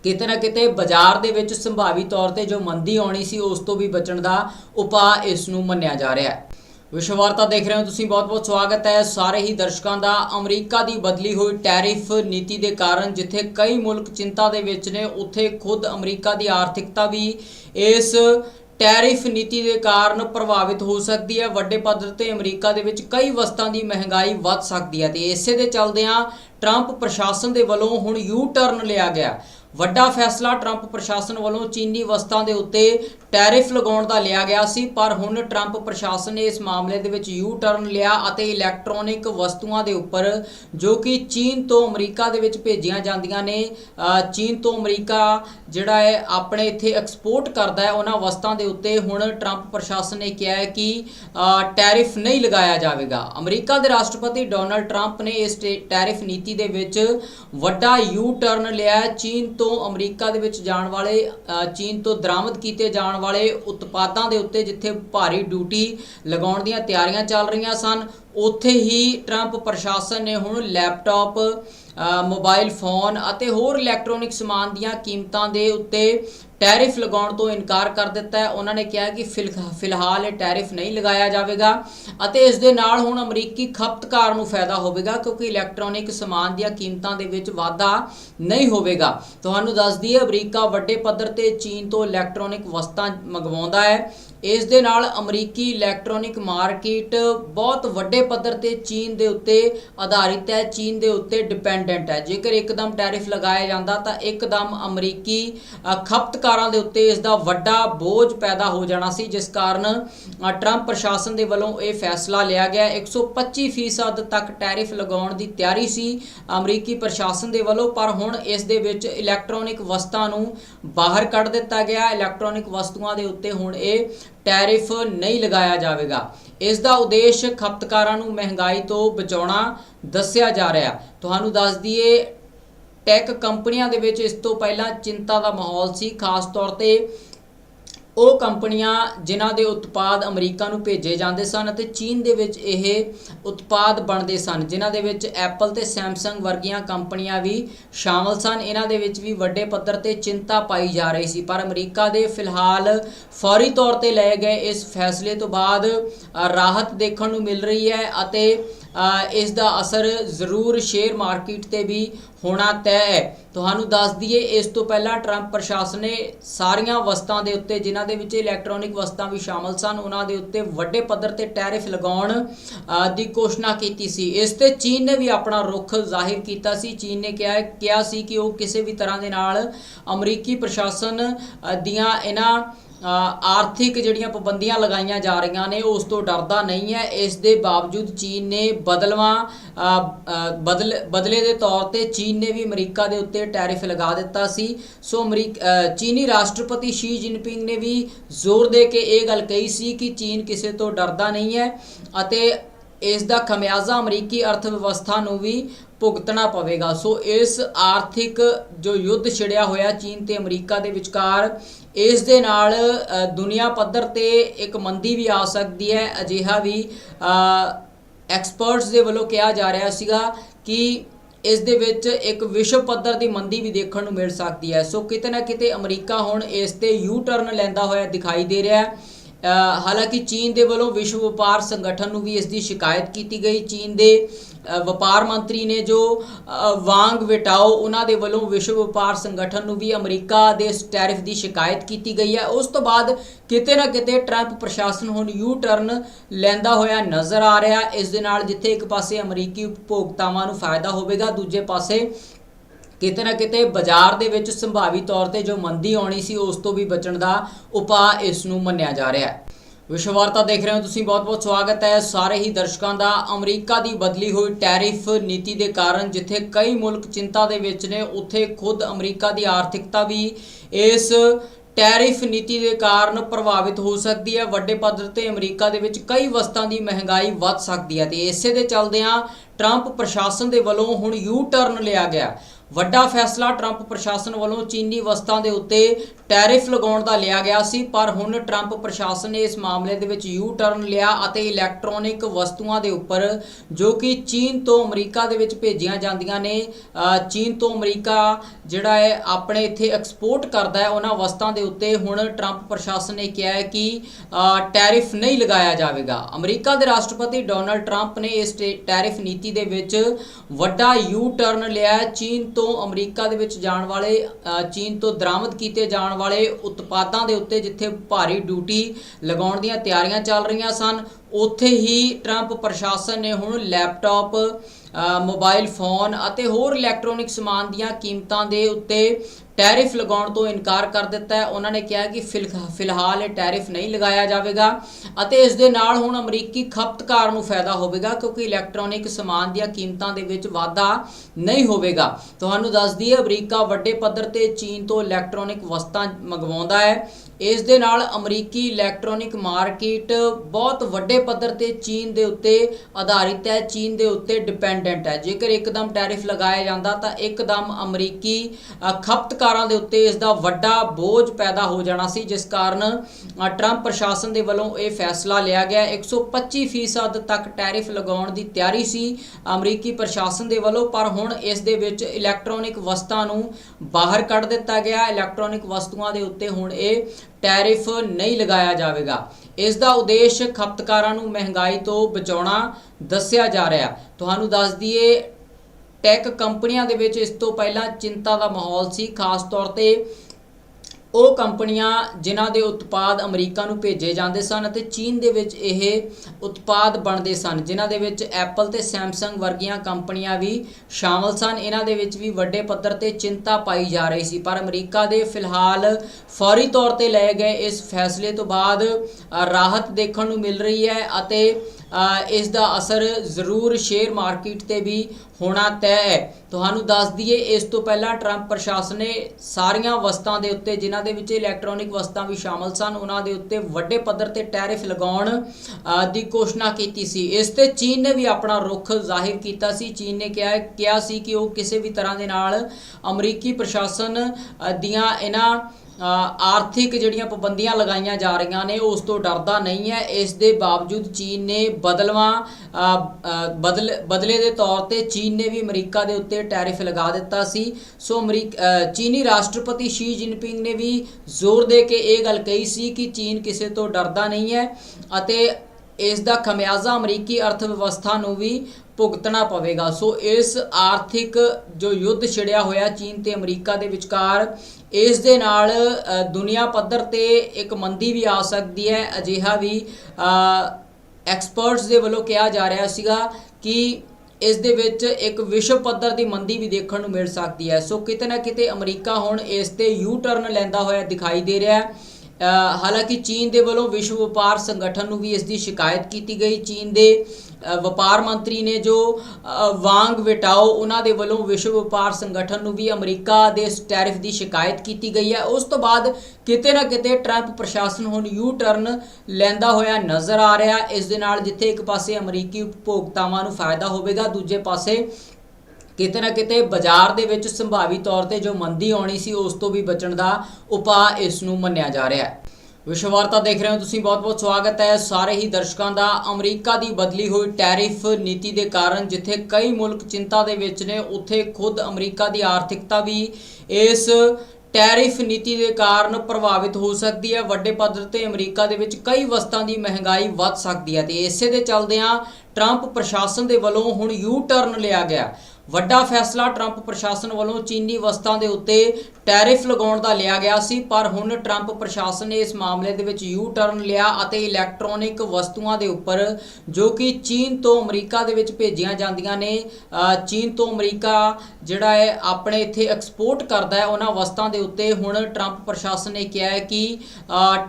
ਕਿਤੇ ਨਾ ਕਿਤੇ ਬਾਜ਼ਾਰ ਦੇ ਵਿੱਚ ਸੰਭਾਵੀ ਤੌਰ ਤੇ ਜੋ ਮੰਦੀ ਆਉਣੀ ਸੀ, ਉਸ ਤੋਂ ਵੀ ਬਚਣ ਦਾ ਉਪਾਅ ਇਸ ਨੂੰ ਮੰਨਿਆ ਜਾ ਰਿਹਾ ਹੈ। ਵਿਸ਼ਵ ਵਾਰਤਾ ਦੇਖ ਰਹੇ ਹੋ ਤੁਸੀਂ ਬਹੁਤ-ਬਹੁਤ ਸਵਾਗਤ ਹੈ। ਸਾਰੇ ਹੀ ਦਰਸ਼ਕਾਂ ਦਾ, ਅਮਰੀਕਾ ਦੀ ਬਦਲੀ ਹੋਈ ਟੈਰਿਫ ਨੀਤੀ ਦੇ ਕਾਰਨ ਜਿੱਥੇ ਕਈ ਮੁਲਕ ਚਿੰਤਾ ਦੇ ਵਿੱਚ ਨੇ, ਉੱਥੇ ਖੁਦ ਅਮਰੀਕਾ ਦੀ ਆਰਥਿਕਤਾ ਵੀ ਇਸ ਟੈਰਿਫ ਨੀਤੀ ਦੇ ਕਾਰਨ ਪ੍ਰਭਾਵਿਤ ਹੋ ਸਕਦੀ ਹੈ। ਵੱਡੇ ਪੱਧਰ ਤੇ ਅਮਰੀਕਾ ਦੇ ਵਿੱਚ ਕਈ ਵਸਤਾਂ ਦੀ ਮਹਿੰਗਾਈ ਵੱਧ ਸਕਦੀ ਹੈ ਤੇ ਇਸੇ ਦੇ ਚੱਲਦਿਆਂ ਟਰੰਪ ਪ੍ਰਸ਼ਾਸਨ ਦੇ ਵੱਲੋਂ ਹੁਣ ਯੂ ਟਰਨ ਲਿਆ ਗਿਆ। ਵੱਡਾ ਫੈਸਲਾ ਟਰੰਪ ਪ੍ਰਸ਼ਾਸਨ ਵੱਲੋਂ ਚੀਨੀ ਵਸਤਾਂ ਦੇ ਉੱਤੇ ਟੈਰਿਫ ਲਗਾਉਣ ਦਾ ਲਿਆ ਗਿਆ ਸੀ, ਪਰ ਹੁਣ ਟਰੰਪ ਪ੍ਰਸ਼ਾਸਨ ਨੇ ਇਸ ਮਾਮਲੇ ਦੇ ਵਿੱਚ ਯੂ ਟਰਨ ਲਿਆ ਅਤੇ ਇਲੈਕਟ੍ਰੋਨਿਕ ਵਸਤੂਆਂ ਦੇ ਉੱਪਰ, ਜੋ ਕਿ ਚੀਨ ਤੋਂ ਅਮਰੀਕਾ ਦੇ ਵਿੱਚ ਭੇਜੀਆਂ ਜਾਂਦੀਆਂ ਨੇ ਚੀਨ ਤੋਂ ਅਮਰੀਕਾ ਜਿਹੜਾ ਹੈ ਆਪਣੇ ਇੱਥੇ ਐਕਸਪੋਰਟ ਕਰਦਾ ਹੈ, ਉਹਨਾਂ ਵਸਤਾਂ ਦੇ ਉੱਤੇ ਹੁਣ ਟਰੰਪ ਪ੍ਰਸ਼ਾਸਨ ਨੇ ਕਿਹਾ ਹੈ ਕਿ ਟੈਰਿਫ ਨਹੀਂ ਲਗਾਇਆ ਜਾਵੇਗਾ। ਅਮਰੀਕਾ ਦੇ ਰਾਸ਼ਟਰਪਤੀ ਡੋਨਲਡ ਟਰੰਪ ਨੇ ਇਸ ਟੇ- ਟੈਰਿਫ ਨੀਤੀ ਦੇ ਵਿੱਚ ਵੱਡਾ ਯੂ ਟਰਨ ਲਿਆ ਚੀਨ ਤੋਂ ਅਮਰੀਕਾ ਦੇ ਵਿੱਚ ਜਾਣ ਵਾਲੇ ਅ, ਚੀਨ ਤੋਂ ਦਰਾਮਦ ਕੀਤੇ ਜਾਣ ਵਾਲੇ ਉਤਪਾਦਾਂ ਦੇ ਉੱਤੇ ਜਿੱਥੇ ਭਾਰੀ ਡਿਊਟੀ ਲਗਾਉਣ ਦੀਆਂ ਤਿਆਰੀਆਂ ਚੱਲ ਰਹੀਆਂ ਸਨ ਉੱਥੇ ਹੀ ਟਰੰਪ ਪ੍ਰਸ਼ਾਸਨ ਨੇ ਹੁਣ ਲੈਪਟਾਪ ਮੋਬਾਈਲ ਫੋਨ ਅਤੇ ਹੋਰ ਇਲੈਕਟ੍ਰੋਨਿਕ ਸਮਾਨ ਦੀਆਂ ਕੀਮਤਾਂ ਦੇ ਉੱਤੇ ਟੈਰਿਫ ਲਗਾਉਣ ਤੋਂ ਇਨਕਾਰ ਕਰ ਦਿੱਤਾ ਹੈ। ਉਹਨਾਂ ਨੇ ਕਿਹਾ ਕਿ ਫਿਲਖ- ਫਿਲਹਾਲ ਇਹ ਟੈਰਿਫ ਨਹੀਂ ਲਗਾਇਆ ਜਾਵੇਗਾ ਅਤੇ ਇਸ ਦੇ ਨਾਲ ਹੁਣ ਅਮਰੀਕੀ ਖਪਤਕਾਰ ਨੂੰ ਫਾਇਦਾ ਹੋਵੇਗਾ ਕਿਉਂਕਿ ਇਲੈਕਟ੍ਰੋਨਿਕ ਸਮਾਨ ਦੀਆਂ ਕੀਮਤਾਂ ਦੇ ਵਿੱਚ ਵਾਧਾ ਨਹੀਂ ਹੋਵੇਗਾ। ਤੁਹਾਨੂੰ ਦੱਸ ਦਈਏ, ਅਮਰੀਕਾ ਵੱਡੇ ਪੱਧਰ ਤੇ ਚੀਨ ਤੋਂ ਇਲੈਕਟ੍ਰੋਨਿਕ ਵਸਤਾਂ ਮੰਗਵਾਉਂਦਾ ਹੈ। ਇਸ ਦੇ ਨਾਲ ਅਮਰੀਕੀ ਇਲੈਕਟ੍ਰੋਨਿਕ ਮਾਰਕੀਟ ਬਹੁਤ ਵੱਡੇ ਪੱਧਰ ਤੇ ਚੀਨ ਦੇ ਉੱਤੇ ਆਧਾਰਿਤ ਹੈ, ਚੀਨ ਦੇ ਉੱਤੇ ਡਿਪੈਂਡੈਂਟ ਹੈ। ਜੇਕਰ ਇੱਕਦਮ ਟੈਰਿਫ ਲਗਾਇਆ ਜਾਂਦਾ ਤਾਂ ਇੱਕਦਮ ਅਮਰੀਕੀ ਖਪਤਕਾਰਾਂ ਦੇ ਉੱਤੇ ਇਸ ਦਾ ਵੱਡਾ ਬੋਝ ਪੈਦਾ ਹੋ ਜਾਣਾ ਸੀ, ਜਿਸ ਕਾਰਨ ਟਰੰਪ ਪ੍ਰਸ਼ਾਸਨ ਦੇ ਵੱਲੋਂ ਇਹ ਫੈਸਲਾ ਲਿਆ ਗਿਆ। 125% ਤੱਕ ਟੈਰਿਫ ਲਗਾਉਣ ਦੀ ਤਿਆਰੀ ਸੀ ਅਮਰੀਕੀ ਪ੍ਰਸ਼ਾਸਨ ਦੇ ਵੱਲੋਂ, ਪਰ ਹੁਣ ਇਸ ਦੇ ਵਿੱਚ ਇਲੈਕਟ੍ਰੋਨਿਕ ਵਸਤਾਂ ਨੂੰ ਬਾਹਰ ਕੱਢ ਦਿੱਤਾ ਗਿਆ। ਇਲੈਕਟ੍ਰੋਨਿਕ ਵਸਤੂਆਂ ਦੇ ਉੱਤੇ ਹੁਣ ਇਹ ਟੈਰਿਫ ਨਹੀਂ ਲਗਾਇਆ ਜਾਵੇਗਾ। ਇਸ ਦਾ ਉਦੇਸ਼ ਖਪਤਕਾਰਾਂ ਨੂੰ ਮਹਿੰਗਾਈ ਤੋਂ ਬਚਾਉਣਾ ਦੱਸਿਆ ਜਾ ਰਿਹਾ ਤੁਹਾਨੂੰ ਦੱਸ ਦਈਏ ਟੈਕ ਕੰਪਨੀਆਂ ਦੇ ਵਿੱਚ ਇਸ ਤੋਂ ਪਹਿਲਾਂ ਚਿੰਤਾ ਦਾ ਮਾਹੌਲ ਸੀ। ਖਾਸ ਤੌਰ ਤੇ ਉਹ ਕੰਪਨੀਆਂ ਜਿਨ੍ਹਾਂ ਦੇ ਉਤਪਾਦ ਅਮਰੀਕਾ ਨੂੰ ਭੇਜੇ ਜਾਂਦੇ ਸਨ ਅਤੇ ਚੀਨ ਦੇ ਵਿੱਚ ਇਹ ਉਤਪਾਦ ਬਣਦੇ ਸਨ, ਜਿਨ੍ਹਾਂ ਦੇ ਵਿੱਚ ਐਪਲ ਤੇ ਸੈਮਸੰਗ ਵਰਗੀਆਂ ਕੰਪਨੀਆਂ ਵੀ ਸ਼ਾਮਲ ਸਨ। ਇਹਨਾਂ ਦੇ ਵਿੱਚ ਵੀ ਵੱਡੇ ਪੱਧਰ ਤੇ ਚਿੰਤਾ ਪਾਈ ਜਾ ਰਹੀ ਸੀ, ਪਰ ਅਮਰੀਕਾ ਦੇ ਫਿਲਹਾਲ ਫੌਰੀ ਤੌਰ ਤੇ ਲਏ ਗਏ ਇਸ ਫੈਸਲੇ ਤੋਂ ਬਾਅਦ ਰਾਹਤ ਦੇਖਣ ਨੂੰ ਮਿਲ ਰਹੀ ਹੈ ਅਤੇ ਇਸ ਦਾ ਅਸਰ ਜ਼ਰੂਰ ਸ਼ੇਅਰ ਮਾਰਕੀਟ ਤੇ ਵੀ ਹੋਣਾ ਤੈਅ ਹੈ। ਤੁਹਾਨੂੰ ਦੱਸ ਦਈਏ, ਇਸ ਤੋਂ ਪਹਿਲਾਂ ਟਰੰਪ ਪ੍ਰਸ਼ਾਸਨ ਨੇ ਸਾਰੀਆਂ ਵਸਤਾਂ ਦੇ ਉੱਤੇ, ਜਿਨ੍ਹਾਂ ਦੇ ਵਿੱਚ ਇਲੈਕਟ੍ਰੋਨਿਕ ਵਸਤਾਂ ਵੀ ਸ਼ਾਮਲ ਸਨ, ਉਹਨਾਂ ਦੇ ਉੱਤੇ ਵੱਡੇ ਪੱਧਰ ਤੇ ਟੈਰਿਫ ਲਗਾਉਣ ਦੀ ਘੋਸ਼ਣਾ ਕੀਤੀ ਸੀ। ਇਸ ਤੇ ਚੀਨ ਨੇ ਵੀ ਆਪਣਾ ਰੁਖ ਜ਼ਾਹਿਰ ਕੀਤਾ ਸੀ। ਚੀਨ ਨੇ ਕਿਹਾ ਕਿਹਾ ਸੀ ਕਿ ਉਹ ਕਿਸੇ ਵੀ ਤਰ੍ਹਾਂ ਦੇ ਨਾਲ ਅਮਰੀਕੀ ਪ੍ਰਸ਼ਾਸਨ ਦੀਆਂ ਇਹਨਾਂ ਆਰਥਿਕ ਜਿਹੜੀਆਂ ਪਾਬੰਦੀਆਂ ਲਗਾਈਆਂ ਜਾ ਰਹੀਆਂ ਨੇ ਉਸ ਤੋਂ ਡਰਦਾ ਨਹੀਂ ਹੈ। ਇਸ ਦੇ ਬਾਵਜੂਦ ਚੀਨ ਨੇ ਬਦਲਵਾਂ ਅ, ਬਦਲ ਬਦਲੇ ਦੇ ਤੌਰ ਤੇ ਚੀਨ ਨੇ ਵੀ ਅਮਰੀਕਾ ਦੇ ਉੱਤੇ ਟੈਰਿਫ ਲਗਾ ਦਿੱਤਾ ਸੀ। ਸੋ ਅਮਰੀਕ ਚੀਨੀ ਰਾਸ਼ਟਰਪਤੀ ਸ਼ੀ ਜਿਨਪਿੰਗ ਨੇ ਵੀ ਜ਼ੋਰ ਦੇ ਕੇ ਇਹ ਗੱਲ ਕਹੀ ਸੀ ਕਿ ਚੀਨ ਕਿਸੇ ਤੋਂ ਡਰਦਾ ਨਹੀਂ ਹੈ ਅਤੇ ਇਸ ਦਾ ਖਮਿਆਜ਼ਾ ਅਮਰੀਕੀ ਅਰਥ ਵਿਵਸਥਾ ਨੂੰ ਵੀ ਭੁਗਤਣਾ ਪਵੇਗਾ। ਸੋ ਇਸ ਆਰਥਿਕ ਜੋ ਯੁੱਧ ਛਿੜਿਆ ਹੋਇਆ ਚੀਨ ਤੇ ਅਮਰੀਕਾ ਦੇ ਵਿਚਕਾਰ, ਇਸ ਦੇ ਨਾਲ ਦੁਨੀਆ ਪੱਧਰ ਤੇ ਇੱਕ ਮੰਦੀ ਵੀ ਆ ਸਕਦੀ ਹੈ। ਅਜਿਹਾ ਵੀ ਐਕਸਪਰਟਸ ਦੇ ਵੱਲੋਂ ਕਿਹਾ ਜਾ ਰਿਹਾ ਸੀਗਾ ਕਿ ਇਸ ਦੇ ਵਿੱਚ ਇੱਕ ਵਿਸ਼ਵ ਪੱਧਰ ਦੀ ਮੰਦੀ ਵੀ ਦੇਖਣ ਨੂੰ ਮਿਲ ਸਕਦੀ ਹੈ। ਸੋ ਕਿਤੇ ਨਾ ਕਿਤੇ ਅਮਰੀਕਾ ਹੁਣ ਇਸ ਤੇ ਯੂ ਟਰਨ ਲੈਂਦਾ ਹੋਇਆ ਦਿਖਾਈ ਦੇ ਰਿਹਾ ਹੈ। ਹਾਲਾਂਕਿ ਚੀਨ ਦੇ ਵੱਲੋਂ ਵਿਸ਼ਵ ਵਪਾਰ ਸੰਗਠਨ ਨੂੰ ਵੀ ਇਸ ਦੀ ਸ਼ਿਕਾਇਤ ਕੀਤੀ ਗਈ। ਚੀਨ ਦੇ ਵਪਾਰ ਮੰਤਰੀ ਨੇ ਜੋ ਵਾਂਗ ਵਿਟਾਓ, ਉਹਨਾਂ ਦੇ ਵੱਲੋਂ ਵਿਸ਼ਵ ਵਪਾਰ ਸੰਗਠਨ ਨੂੰ ਵੀ ਅਮਰੀਕਾ ਦੇ ਟੈਰਿਫ ਦੀ ਸ਼ਿਕਾਇਤ ਕੀਤੀ ਗਈ ਹੈ। ਉਸ ਤੋਂ ਬਾਅਦ ਕਿਤੇ ਨਾ ਕਿਤੇ ਟਰੰਪ ਪ੍ਰਸ਼ਾਸਨ ਹੁਣ ਯੂ ਟਰਨ ਲੈਂਦਾ ਹੋਇਆ ਨਜ਼ਰ ਆ ਰਿਹਾ। ਇਸ ਦੇ ਨਾਲ ਜਿੱਥੇ ਇੱਕ ਪਾਸੇ ਅਮਰੀਕੀ ਉਪਭੋਗਤਾਵਾਂ ਨੂੰ ਫਾਇਦਾ ਹੋਵੇਗਾ, ਦੂਜੇ ਪਾਸੇ ਕਿਤੇ ਨਾ ਕਿਤੇ ਬਾਜ਼ਾਰ ਦੇ ਵਿੱਚ ਸੰਭਾਵੀ ਤੌਰ ਤੇ ਜੋ ਮੰਦੀ ਆਉਣੀ ਸੀ, ਉਸ ਤੋਂ ਵੀ ਬਚਣ ਦਾ ਉਪਾਅ ਇਸ ਨੂੰ ਮੰਨਿਆ ਜਾ ਰਿਹਾ ਹੈ। ਵਿਸ਼ਵ ਵਾਰਤਾ ਦੇਖ ਰਹੇ ਹੋ ਤੁਸੀਂ, ਬਹੁਤ-ਬਹੁਤ ਸਵਾਗਤ ਹੈ। ਸਾਰੇ ਹੀ ਦਰਸ਼ਕਾਂ ਦਾ ਅਮਰੀਕਾ ਦੀ ਬਦਲੀ ਹੋਈ ਟੈਰਿਫ ਨੀਤੀ ਦੇ ਕਾਰਨ, ਜਿੱਥੇ ਕਈ ਮੁਲਕ ਚਿੰਤਾ ਦੇ ਵਿੱਚ ਨੇ, ਉੱਥੇ ਖੁਦ ਅਮਰੀਕਾ ਦੀ ਆਰਥਿਕਤਾ ਵੀ ਇਸ ਟੈਰਿਫ ਨੀਤੀ ਦੇ ਕਾਰਨ ਪ੍ਰਭਾਵਿਤ ਹੋ ਸਕਦੀ ਹੈ। ਵੱਡੇ ਪੱਧਰ ਤੇ ਅਮਰੀਕਾ ਦੇ ਵਿੱਚ ਕਈ ਵਸਤਾਂ ਦੀ ਮਹਿੰਗਾਈ ਵੱਧ ਸਕਦੀ ਹੈ ਤੇ ਇਸੇ ਦੇ ਚੱਲਦਿਆਂ ਟਰੰਪ ਪ੍ਰਸ਼ਾਸਨ ਦੇ ਵੱਲੋਂ ਹੁਣ ਯੂ ਟਰਨ ਲਿਆ ਗਿਆ। ਵੱਡਾ ਫੈਸਲਾ ਟਰੰਪ ਪ੍ਰਸ਼ਾਸਨ ਵੱਲੋਂ ਚੀਨੀ ਵਸਤਾਂ ਦੇ ਉੱਤੇ ਟੈਰਿਫ ਲਗਾਉਣ ਦਾ ਲਿਆ ਗਿਆ ਸੀ, ਪਰ ਹੁਣ ਟਰੰਪ ਪ੍ਰਸ਼ਾਸਨ ਨੇ ਇਸ ਮਾਮਲੇ ਦੇ ਵਿੱਚ ਯੂ ਟਰਨ ਲਿਆ ਅਤੇ ਇਲੈਕਟ੍ਰੋਨਿਕ ਵਸਤੂਆਂ ਦੇ ਉੱਪਰ, ਜੋ ਕਿ ਚੀਨ ਤੋਂ ਅਮਰੀਕਾ ਦੇ ਵਿੱਚ ਭੇਜੀਆਂ ਜਾਂਦੀਆਂ ਨੇ ਚੀਨ ਤੋਂ ਅਮਰੀਕਾ ਜਿਹੜਾ ਹੈ ਆਪਣੇ ਇੱਥੇ ਐਕਸਪੋਰਟ ਕਰਦਾ ਹੈ, ਉਹਨਾਂ ਵਸਤਾਂ ਦੇ ਉੱਤੇ ਹੁਣ ਟਰੰਪ ਪ੍ਰਸ਼ਾਸਨ ਨੇ ਕਿਹਾ ਹੈ ਕਿ ਟੈਰਿਫ ਨਹੀਂ ਲਗਾਇਆ ਜਾਵੇਗਾ। ਅਮਰੀਕਾ ਦੇ ਰਾਸ਼ਟਰਪਤੀ ਡੋਨਲਡ ਟਰੰਪ ਨੇ ਇਸ ਟੇ- ਟੈਰਿਫ ਨੀਤੀ ਦੇ ਵਿੱਚ ਵੱਡਾ ਯੂ ਟਰਨ ਲਿਆ ਹੈ, ਚੀਨ ਤੋਂ ਅਮਰੀਕਾ ਦੇ ਵਿੱਚ ਜਾਣ ਵਾਲੇ ਚੀਨ ਤੋਂ ਦਰਾਮਦ ਕੀਤੇ ਜਾਣ ਵਾਲੇ ਉਤਪਾਦਾਂ ਦੇ ਉੱਤੇ ਜਿੱਥੇ ਭਾਰੀ ਡਿਊਟੀ ਲਗਾਉਣ ਦੀਆਂ ਤਿਆਰੀਆਂ ਚੱਲ ਰਹੀਆਂ ਸਨ ਉੱਥੇ ਹੀ ਟਰੰਪ ਪ੍ਰਸ਼ਾਸਨ ਨੇ ਹੁਣ ਲੈਪਟਾਪ ਅ, ਮੋਬਾਈਲ ਫੋਨ ਅਤੇ ਹੋਰ ਇਲੈਕਟ੍ਰੋਨਿਕ ਸਮਾਨ ਦੀਆਂ ਕੀਮਤਾਂ ਦੇ ਉੱਤੇ ਟੈਰਿਫ ਲਗਾਉਣ ਤੋਂ ਇਨਕਾਰ ਕਰ ਦਿੱਤਾ ਹੈ। ਉਹਨਾਂ ਨੇ ਕਿਹਾ ਕਿ ਫਿਲਖ- ਫਿਲਹਾਲ ਇਹ ਟੈਰਿਫ ਨਹੀਂ ਲਗਾਇਆ ਜਾਵੇਗਾ ਅਤੇ ਇਸ ਦੇ ਨਾਲ ਹੁਣ ਅਮਰੀਕੀ ਖਪਤਕਾਰ ਨੂੰ ਫਾਇਦਾ ਹੋਵੇਗਾ ਕਿਉਂਕਿ ਇਲੈਕਟ੍ਰੋਨਿਕ ਸਮਾਨ ਦੀਆਂ ਕੀਮਤਾਂ ਦੇ ਵਿੱਚ ਵਾਧਾ ਨਹੀਂ ਹੋਵੇਗਾ। ਤੁਹਾਨੂੰ ਦੱਸ ਦਈਏ, ਅਮਰੀਕਾ ਵੱਡੇ ਪੱਧਰ ਤੇ ਚੀਨ ਤੋਂ ਇਲੈਕਟ੍ਰੋਨਿਕ ਵਸਤਾਂ ਮੰਗਵਾਉਂਦਾ ਹੈ। ਇਸ ਦੇ ਨਾਲ ਅਮਰੀਕੀ ਇਲੈਕਟ੍ਰੋਨਿਕ ਮਾਰਕੀਟ ਬਹੁਤ ਵੱਡੇ ਪੱਧਰ ਤੇ ਚੀਨ ਦੇ ਉੱਤੇ ਆਧਾਰਿਤ ਹੈ, ਚੀਨ ਦੇ ਉੱਤੇ ਡਿਪੈਂਡੈਂਟ ਹੈ। ਜੇਕਰ ਇੱਕਦਮ ਟੈਰਿਫ ਲਗਾਇਆ ਜਾਂਦਾ ਤਾਂ ਇੱਕਦਮ ਅਮਰੀਕੀ ਖਪਤਕਾਰ ਖਪਤਕਾਰਾਂ ਦੇ ਉੱਤੇ ਇਸ ਦਾ ਵੱਡਾ ਬੋਝ ਪੈਦਾ ਹੋ ਜਾਣਾ ਸੀ, ਜਿਸ ਕਾਰਨ ਟਰੰਪ ਪ੍ਰਸ਼ਾਸਨ ਦੇ ਵੱਲੋਂ ਇਹ ਫੈਸਲਾ ਲਿਆ ਗਿਆ। 125% ਤੱਕ ਟੈਰਿਫ ਲਗਾਉਣ ਦੀ ਤਿਆਰੀ ਸੀ ਅਮਰੀਕੀ ਪ੍ਰਸ਼ਾਸਨ ਦੇ ਵੱਲੋਂ, ਪਰ ਹੁਣ ਇਸ ਦੇ ਵਿੱਚ ਇਲੈਕਟ੍ਰੋਨਿਕ ਵਸਤਾਂ ਨੂੰ ਬਾਹਰ ਕੱਢ ਦਿੱਤਾ ਗਿਆ। ਇਲੈਕਟ੍ਰੋਨਿਕ ਵਸਤੂਆਂ ਦੇ ਉੱਤੇ ਹੁਣ ਇਹ ਟੈਰਿਫ ਨਹੀਂ ਲਗਾਇਆ ਜਾਵੇਗਾ। ਇਸ ਦਾ ਉਦੇਸ਼ ਖਪਤਕਾਰਾਂ ਨੂੰ ਮਹਿੰਗਾਈ ਤੋਂ ਬਚਾਉਣਾ ਦੱਸਿਆ ਜਾ ਰਿਹਾ। ਤੁਹਾਨੂੰ ਦੱਸ ਦਈਏ ਟੈਕ ਕੰਪਨੀਆਂ ਦੇ ਵਿੱਚ ਇਸ ਤੋਂ ਪਹਿਲਾਂ ਚਿੰਤਾ ਦਾ ਮਾਹੌਲ ਸੀ। ਖਾਸ ਤੌਰ ਤੇ ਉਹ ਕੰਪਨੀਆਂ ਜਿਨ੍ਹਾਂ ਦੇ ਉਤਪਾਦ ਅਮਰੀਕਾ ਨੂੰ ਭੇਜੇ ਜਾਂਦੇ ਸਨ ਅਤੇ ਚੀਨ ਦੇ ਵਿੱਚ ਇਹ ਉਤਪਾਦ ਬਣਦੇ ਸਨ, ਜਿਨ੍ਹਾਂ ਦੇ ਵਿੱਚ ਐਪਲ ਤੇ ਸੈਮਸੰਗ ਵਰਗੀਆਂ ਕੰਪਨੀਆਂ ਵੀ ਸ਼ਾਮਲ ਸਨ। ਇਹਨਾਂ ਦੇ ਵਿੱਚ ਵੀ ਵੱਡੇ ਪੱਧਰ ਤੇ ਚਿੰਤਾ ਪਾਈ ਜਾ ਰਹੀ ਸੀ, ਪਰ ਅਮਰੀਕਾ ਦੇ ਫਿਲਹਾਲ ਫੌਰੀ ਤੌਰ ਤੇ ਲਏ ਗਏ ਇਸ ਫੈਸਲੇ ਤੋਂ ਬਾਅਦ ਰਾਹਤ ਦੇਖਣ ਨੂੰ ਮਿਲ ਰਹੀ ਹੈ ਅਤੇ ਇਸ ਦਾ ਅਸਰ ਜ਼ਰੂਰ ਸ਼ੇਅਰ ਮਾਰਕੀਟ ਤੇ ਵੀ ਹੋਣਾ ਤੈਅ ਹੈ। ਤੁਹਾਨੂੰ ਦੱਸ ਦਈਏ, ਇਸ ਤੋਂ ਪਹਿਲਾਂ ਟਰੰਪ ਪ੍ਰਸ਼ਾਸਨ ਨੇ ਸਾਰੀਆਂ ਵਸਤਾਂ ਦੇ ਉੱਤੇ, ਜਿਨ੍ਹਾਂ ਦੇ ਵਿੱਚ ਇਲੈਕਟ੍ਰੋਨਿਕ ਵਸਤਾਂ ਵੀ ਸ਼ਾਮਲ ਸਨ, ਉਹਨਾਂ ਦੇ ਉੱਤੇ ਵੱਡੇ ਪੱਧਰ ਤੇ ਟੈਰਿਫ ਲਗਾਉਣ ਦੀ ਘੋਸ਼ਣਾ ਕੀਤੀ ਸੀ। ਇਸ ਤੇ ਚੀਨ ਨੇ ਵੀ ਆਪਣਾ ਰੁਖ ਜ਼ਾਹਿਰ ਕੀਤਾ ਸੀ। ਚੀਨ ਨੇ ਕਿਹਾ ਕਿਹਾ ਸੀ ਕਿ ਉਹ ਕਿਸੇ ਵੀ ਤਰ੍ਹਾਂ ਦੇ ਨਾਲ ਅਮਰੀਕੀ ਪ੍ਰਸ਼ਾਸਨ ਦੀਆਂ ਇਹਨਾਂ ਆਰਥਿਕ ਜਿਹੜੀਆਂ ਪਾਬੰਦੀਆਂ ਲਗਾਈਆਂ ਜਾ ਰਹੀਆਂ ਨੇ ਉਸ ਤੋਂ ਡਰਦਾ ਨਹੀਂ ਹੈ। ਇਸ ਦੇ ਬਾਵਜੂਦ ਚੀਨ ਨੇ ਬਦਲਵਾਂ ਅ, ਬਦਲ ਬਦਲੇ ਦੇ ਤੌਰ ਤੇ ਚੀਨ ਨੇ ਵੀ ਅਮਰੀਕਾ ਦੇ ਉੱਤੇ ਟੈਰਿਫ ਲਗਾ ਦਿੱਤਾ ਸੀ। ਸੋ ਅਮਰੀਕ ਚੀਨੀ ਰਾਸ਼ਟਰਪਤੀ ਸ਼ੀ ਜਿਨਪਿੰਗ ਨੇ ਵੀ ਜ਼ੋਰ ਦੇ ਕੇ ਇਹ ਗੱਲ ਕਹੀ ਸੀ ਕਿ ਚੀਨ ਕਿਸੇ ਤੋਂ ਡਰਦਾ ਨਹੀਂ ਹੈ ਅਤੇ ਇਸ ਦਾ ਖਮਿਆਜ਼ਾ ਅਮਰੀਕੀ ਅਰਥ ਵਿਵਸਥਾ ਨੂੰ ਵੀ ਭੁਗਤਣਾ ਪਵੇਗਾ। ਸੋ ਇਸ ਆਰਥਿਕ ਜੋ ਯੁੱਧ ਛਿੜਿਆ ਹੋਇਆ ਚੀਨ ਤੇ ਅਮਰੀਕਾ ਦੇ ਵਿਚਕਾਰ, ਇਸ ਦੇ ਨਾਲ ਦੁਨੀਆ ਪੱਧਰ ਤੇ ਇੱਕ ਮੰਦੀ ਵੀ ਆ ਸਕਦੀ ਹੈ। ਅਜਿਹਾ ਵੀ ਐਕਸਪਰਟਸ ਦੇ ਵੱਲੋਂ ਕਿਹਾ ਜਾ ਰਿਹਾ ਸੀਗਾ ਕਿ ਇਸ ਦੇ ਵਿੱਚ ਇੱਕ ਵਿਸ਼ਵ ਪੱਧਰ ਦੀ ਮੰਦੀ ਵੀ ਦੇਖਣ ਨੂੰ ਮਿਲ ਸਕਦੀ ਹੈ। ਸੋ ਕਿਤੇ ਨਾ ਕਿਤੇ ਅਮਰੀਕਾ ਹੁਣ ਇਸ ਤੇ ਯੂ ਟਰਨ ਲੈਂਦਾ ਹੋਇਆ ਦਿਖਾਈ ਦੇ ਰਿਹਾ ਹੈ। ਹਾਲਾਂਕਿ ਚੀਨ ਦੇ ਵੱਲੋਂ ਵਿਸ਼ਵ ਵਪਾਰ ਸੰਗਠਨ ਨੂੰ ਵੀ ਇਸ ਦੀ ਸ਼ਿਕਾਇਤ ਕੀਤੀ ਗਈ। ਚੀਨ ਦੇ ਵਪਾਰ ਮੰਤਰੀ ਨੇ ਜੋ ਵਾਂਗ ਵਟਾਓ, ਉਹਨਾਂ ਦੇ ਵੱਲੋਂ ਵਿਸ਼ਵ ਵਪਾਰ ਸੰਗਠਨ ਨੂੰ ਵੀ ਅਮਰੀਕਾ ਦੇ ਇਸ ਟੈਰਿਫ ਦੀ ਸ਼ਿਕਾਇਤ ਕੀਤੀ ਗਈ ਹੈ। ਉਸ ਤੋਂ ਬਾਅਦ ਕਿਤੇ ਨਾ ਕਿਤੇ ਟਰੰਪ ਪ੍ਰਸ਼ਾਸਨ ਹੁਣ ਯੂ ਟਰਨ ਲੈਂਦਾ ਹੋਇਆ ਨਜ਼ਰ ਆ ਰਿਹਾ। ਇਸ ਦੇ ਨਾਲ ਜਿੱਥੇ ਇੱਕ ਪਾਸੇ ਅਮਰੀਕੀ ਉਪਭੋਗਤਾਵਾਂ ਨੂੰ ਫਾਇਦਾ ਹੋਵੇਗਾ, ਦੂਜੇ ਪਾਸੇ ਕਿਤੇ ਨਾ ਕਿਤੇ ਬਾਜ਼ਾਰ ਦੇ ਵਿੱਚ ਸੰਭਾਵੀ ਤੌਰ ਤੇ ਜੋ ਮੰਦੀ ਆਉਣੀ ਸੀ, ਉਸ ਤੋਂ ਵੀ ਬਚਣ ਦਾ ਉਪਾਅ ਇਸ ਨੂੰ ਮੰਨਿਆ ਜਾ ਰਿਹਾ ਹੈ। ਵਿਸ਼ਵ ਵਾਰਤਾ ਦੇਖ ਰਹੇ ਹੋ ਤੁਸੀਂ, ਬਹੁਤ-ਬਹੁਤ ਸਵਾਗਤ ਹੈ। ਸਾਰੇ ਹੀ ਦਰਸ਼ਕਾਂ ਦਾ ਅਮਰੀਕਾ ਦੀ ਬਦਲੀ ਹੋਈ ਟੈਰਿਫ ਨੀਤੀ ਦੇ ਕਾਰਨ, ਜਿੱਥੇ ਕਈ ਮੁਲਕ ਚਿੰਤਾ ਦੇ ਵਿੱਚ ਨੇ, ਉੱਥੇ ਖੁਦ ਅਮਰੀਕਾ ਦੀ ਆਰਥਿਕਤਾ ਵੀ ਇਸ ਟੈਰਿਫ ਨੀਤੀ ਦੇ ਕਾਰਨ ਪ੍ਰਭਾਵਿਤ ਹੋ ਸਕਦੀ ਹੈ। ਵੱਡੇ ਪੱਧਰ ਤੇ ਅਮਰੀਕਾ ਦੇ ਵਿੱਚ ਕਈ ਵਸਤਾਂ ਦੀ ਮਹਿੰਗਾਈ ਵੱਧ ਸਕਦੀ ਹੈ ਤੇ ਇਸੇ ਦੇ ਚੱਲਦਿਆਂ ਟਰੰਪ ਪ੍ਰਸ਼ਾਸਨ ਦੇ ਵੱਲੋਂ ਹੁਣ ਯੂ ਟਰਨ ਲਿਆ ਗਿਆ। ਵੱਡਾ ਫੈਸਲਾ ਟਰੰਪ ਪ੍ਰਸ਼ਾਸਨ ਵੱਲੋਂ ਚੀਨੀ ਵਸਤਾਂ ਦੇ ਉੱਤੇ ਟੈਰਿਫ ਲਗਾਉਣ ਦਾ ਲਿਆ ਗਿਆ ਸੀ, ਪਰ ਹੁਣ ਟਰੰਪ ਪ੍ਰਸ਼ਾਸਨ ਨੇ ਇਸ ਮਾਮਲੇ ਦੇ ਵਿੱਚ ਯੂ ਟਰਨ ਲਿਆ ਅਤੇ ਇਲੈਕਟ੍ਰੋਨਿਕ ਵਸਤੂਆਂ ਦੇ ਉੱਪਰ, ਜੋ ਕਿ ਚੀਨ ਤੋਂ ਅਮਰੀਕਾ ਦੇ ਵਿੱਚ ਭੇਜੀਆਂ ਜਾਂਦੀਆਂ ਨੇ ਚੀਨ ਤੋਂ ਅਮਰੀਕਾ ਜਿਹੜਾ ਹੈ ਆਪਣੇ ਇੱਥੇ ਐਕਸਪੋਰਟ ਕਰਦਾ ਹੈ, ਉਹਨਾਂ ਵਸਤਾਂ ਦੇ ਉੱਤੇ ਹੁਣ ਟਰੰਪ ਪ੍ਰਸ਼ਾਸਨ ਨੇ ਕਿਹਾ ਹੈ ਕਿ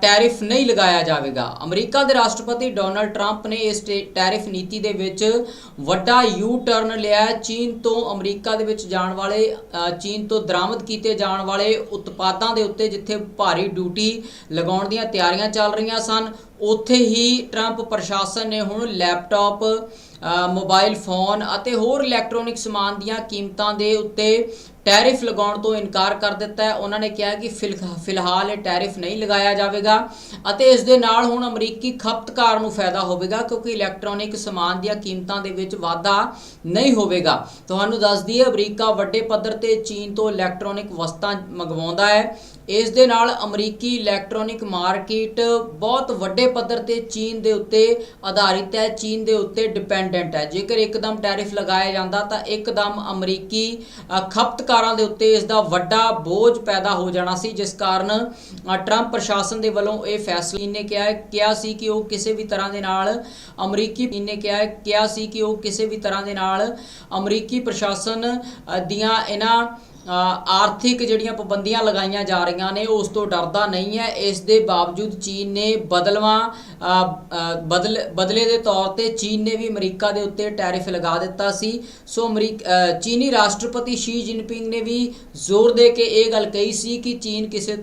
ਟੈਰਿਫ ਨਹੀਂ ਲਗਾਇਆ ਜਾਵੇਗਾ। ਅਮਰੀਕਾ ਦੇ ਰਾਸ਼ਟਰਪਤੀ ਡੋਨਲਡ ਟਰੰਪ ਨੇ ਇਸ ਟੇ- ਟੈਰਿਫ ਨੀਤੀ ਦੇ ਵਿੱਚ ਵੱਡਾ ਯੂ ਟਰਨ ਲਿਆ ਚੀਨ ਤੋਂ ਅਮਰੀਕਾ ਦੇ ਵਿੱਚ ਜਾਣ ਵਾਲੇ ਚੀਨ ਤੋਂ ਦਰਾਮਦ ਕੀਤੇ ਜਾਣ ਵਾਲੇ ਉਤਪਾਦਾਂ ਦੇ ਉੱਤੇ ਜਿੱਥੇ ਭਾਰੀ ਡਿਊਟੀ ਲਗਾਉਣ ਦੀਆਂ ਤਿਆਰੀਆਂ ਚੱਲ ਰਹੀਆਂ ਸਨ ਉੱਥੇ ਹੀ ਟਰੰਪ ਪ੍ਰਸ਼ਾਸਨ ਨੇ ਹੁਣ ਲੈਪਟਾਪ ਅ, ਮੋਬਾਈਲ ਫੋਨ ਅਤੇ ਹੋਰ ਇਲੈਕਟ੍ਰੋਨਿਕ ਸਮਾਨ ਦੀਆਂ ਕੀਮਤਾਂ ਦੇ ਉੱਤੇ ਟੈਰਿਫ ਲਗਾਉਣ ਤੋਂ ਇਨਕਾਰ ਕਰ ਦਿੱਤਾ ਹੈ। ਉਹਨਾਂ ਨੇ ਕਿਹਾ ਕਿ ਫਿਲ- ਫਿਲਹਾਲ ਇਹ ਟੈਰਿਫ ਨਹੀਂ ਲਗਾਇਆ ਜਾਵੇਗਾ ਅਤੇ ਇਸ ਦੇ ਨਾਲ ਹੁਣ ਅਮਰੀਕੀ ਖਪਤਕਾਰ ਨੂੰ ਫਾਇਦਾ ਹੋਵੇਗਾ ਕਿਉਂਕਿ ਇਲੈਕਟ੍ਰੋਨਿਕ ਸਮਾਨ ਦੀਆਂ ਕੀਮਤਾਂ ਦੇ ਵਿੱਚ ਵਾਧਾ ਨਹੀਂ ਹੋਵੇਗਾ। ਤੁਹਾਨੂੰ ਦੱਸ ਦਈਏ, ਅਮਰੀਕਾ ਵੱਡੇ ਪੱਧਰ ਤੇ ਚੀਨ ਤੋਂ ਇਲੈਕਟ੍ਰੋਨਿਕ ਵਸਤਾਂ ਮੰਗਵਾਉਂਦਾ ਹੈ। ਇਸ ਦੇ ਨਾਲ ਅਮਰੀਕੀ ਇਲੈਕਟ੍ਰੋਨਿਕ ਮਾਰਕੀਟ ਬਹੁਤ ਵੱਡੇ ਪੱਧਰ ਤੇ ਚੀਨ ਦੇ ਉੱਤੇ ਆਧਾਰਿਤ ਹੈ, ਚੀਨ ਦੇ ਉੱਤੇ ਡਿਪੈਂਡੈਂਟ ਹੈ। ਜੇਕਰ ਇੱਕਦਮ ਟੈਰਿਫ ਲਗਾਇਆ ਜਾਂਦਾ ਤਾਂ ਇੱਕਦਮ ਅਮਰੀਕੀ ਖਪਤਕਾਰਾਂ ਦੇ ਉੱਤੇ ਇਸ ਦਾ ਵੱਡਾ ਬੋਝ ਪੈਦਾ ਹੋ ਜਾਣਾ ਸੀ, ਜਿਸ ਕਾਰਨ ਟਰੰਪ ਪ੍ਰਸ਼ਾਸਨ ਦੇ ਵੱਲੋਂ ਇਹ ਫੈਸਲਾ ਨੇ ਕਿਹਾ ਕਿਹਾ ਸੀ ਕਿ ਉਹ ਕਿਸੇ ਵੀ ਤਰ੍ਹਾਂ ਦੇ ਨਾਲ ਅਮਰੀਕੀ ਨੇ ਕਿਹਾ ਕਿਹਾ ਸੀ ਕਿ ਉਹ ਕਿਸੇ ਵੀ ਤਰ੍ਹਾਂ ਦੇ ਨਾਲ ਅਮਰੀਕੀ ਪ੍ਰਸ਼ਾਸਨ ਦੀਆਂ ਇਹਨਾਂ ਆਰਥਿਕ ਜਿਹੜੀਆਂ ਪਾਬੰਦੀਆਂ ਲਗਾਈਆਂ ਜਾ ਰਹੀਆਂ ਨੇ ਉਸ ਤੋਂ ਡਰਦਾ ਨਹੀਂ ਹੈ। ਇਸ ਦੇ ਬਾਵਜੂਦ ਚੀਨ ਨੇ ਬਦਲਵਾਂ ਅ, ਬਦਲ ਬਦਲੇ ਦੇ ਤੌਰ ਤੇ ਚੀਨ ਨੇ ਵੀ ਅਮਰੀਕਾ ਦੇ ਉੱਤੇ ਟੈਰਿਫ ਲਗਾ ਦਿੱਤਾ ਸੀ। ਸੋ ਅਮਰੀਕ ਚੀਨੀ ਰਾਸ਼ਟਰਪਤੀ ਸ਼ੀ ਜਿਨਪਿੰਗ ਨੇ ਵੀ ਜ਼ੋਰ ਦੇ ਕੇ ਇਹ ਗੱਲ ਕਹੀ ਸੀ ਕਿ ਚੀਨ ਕਿਸੇ ਤੋਂ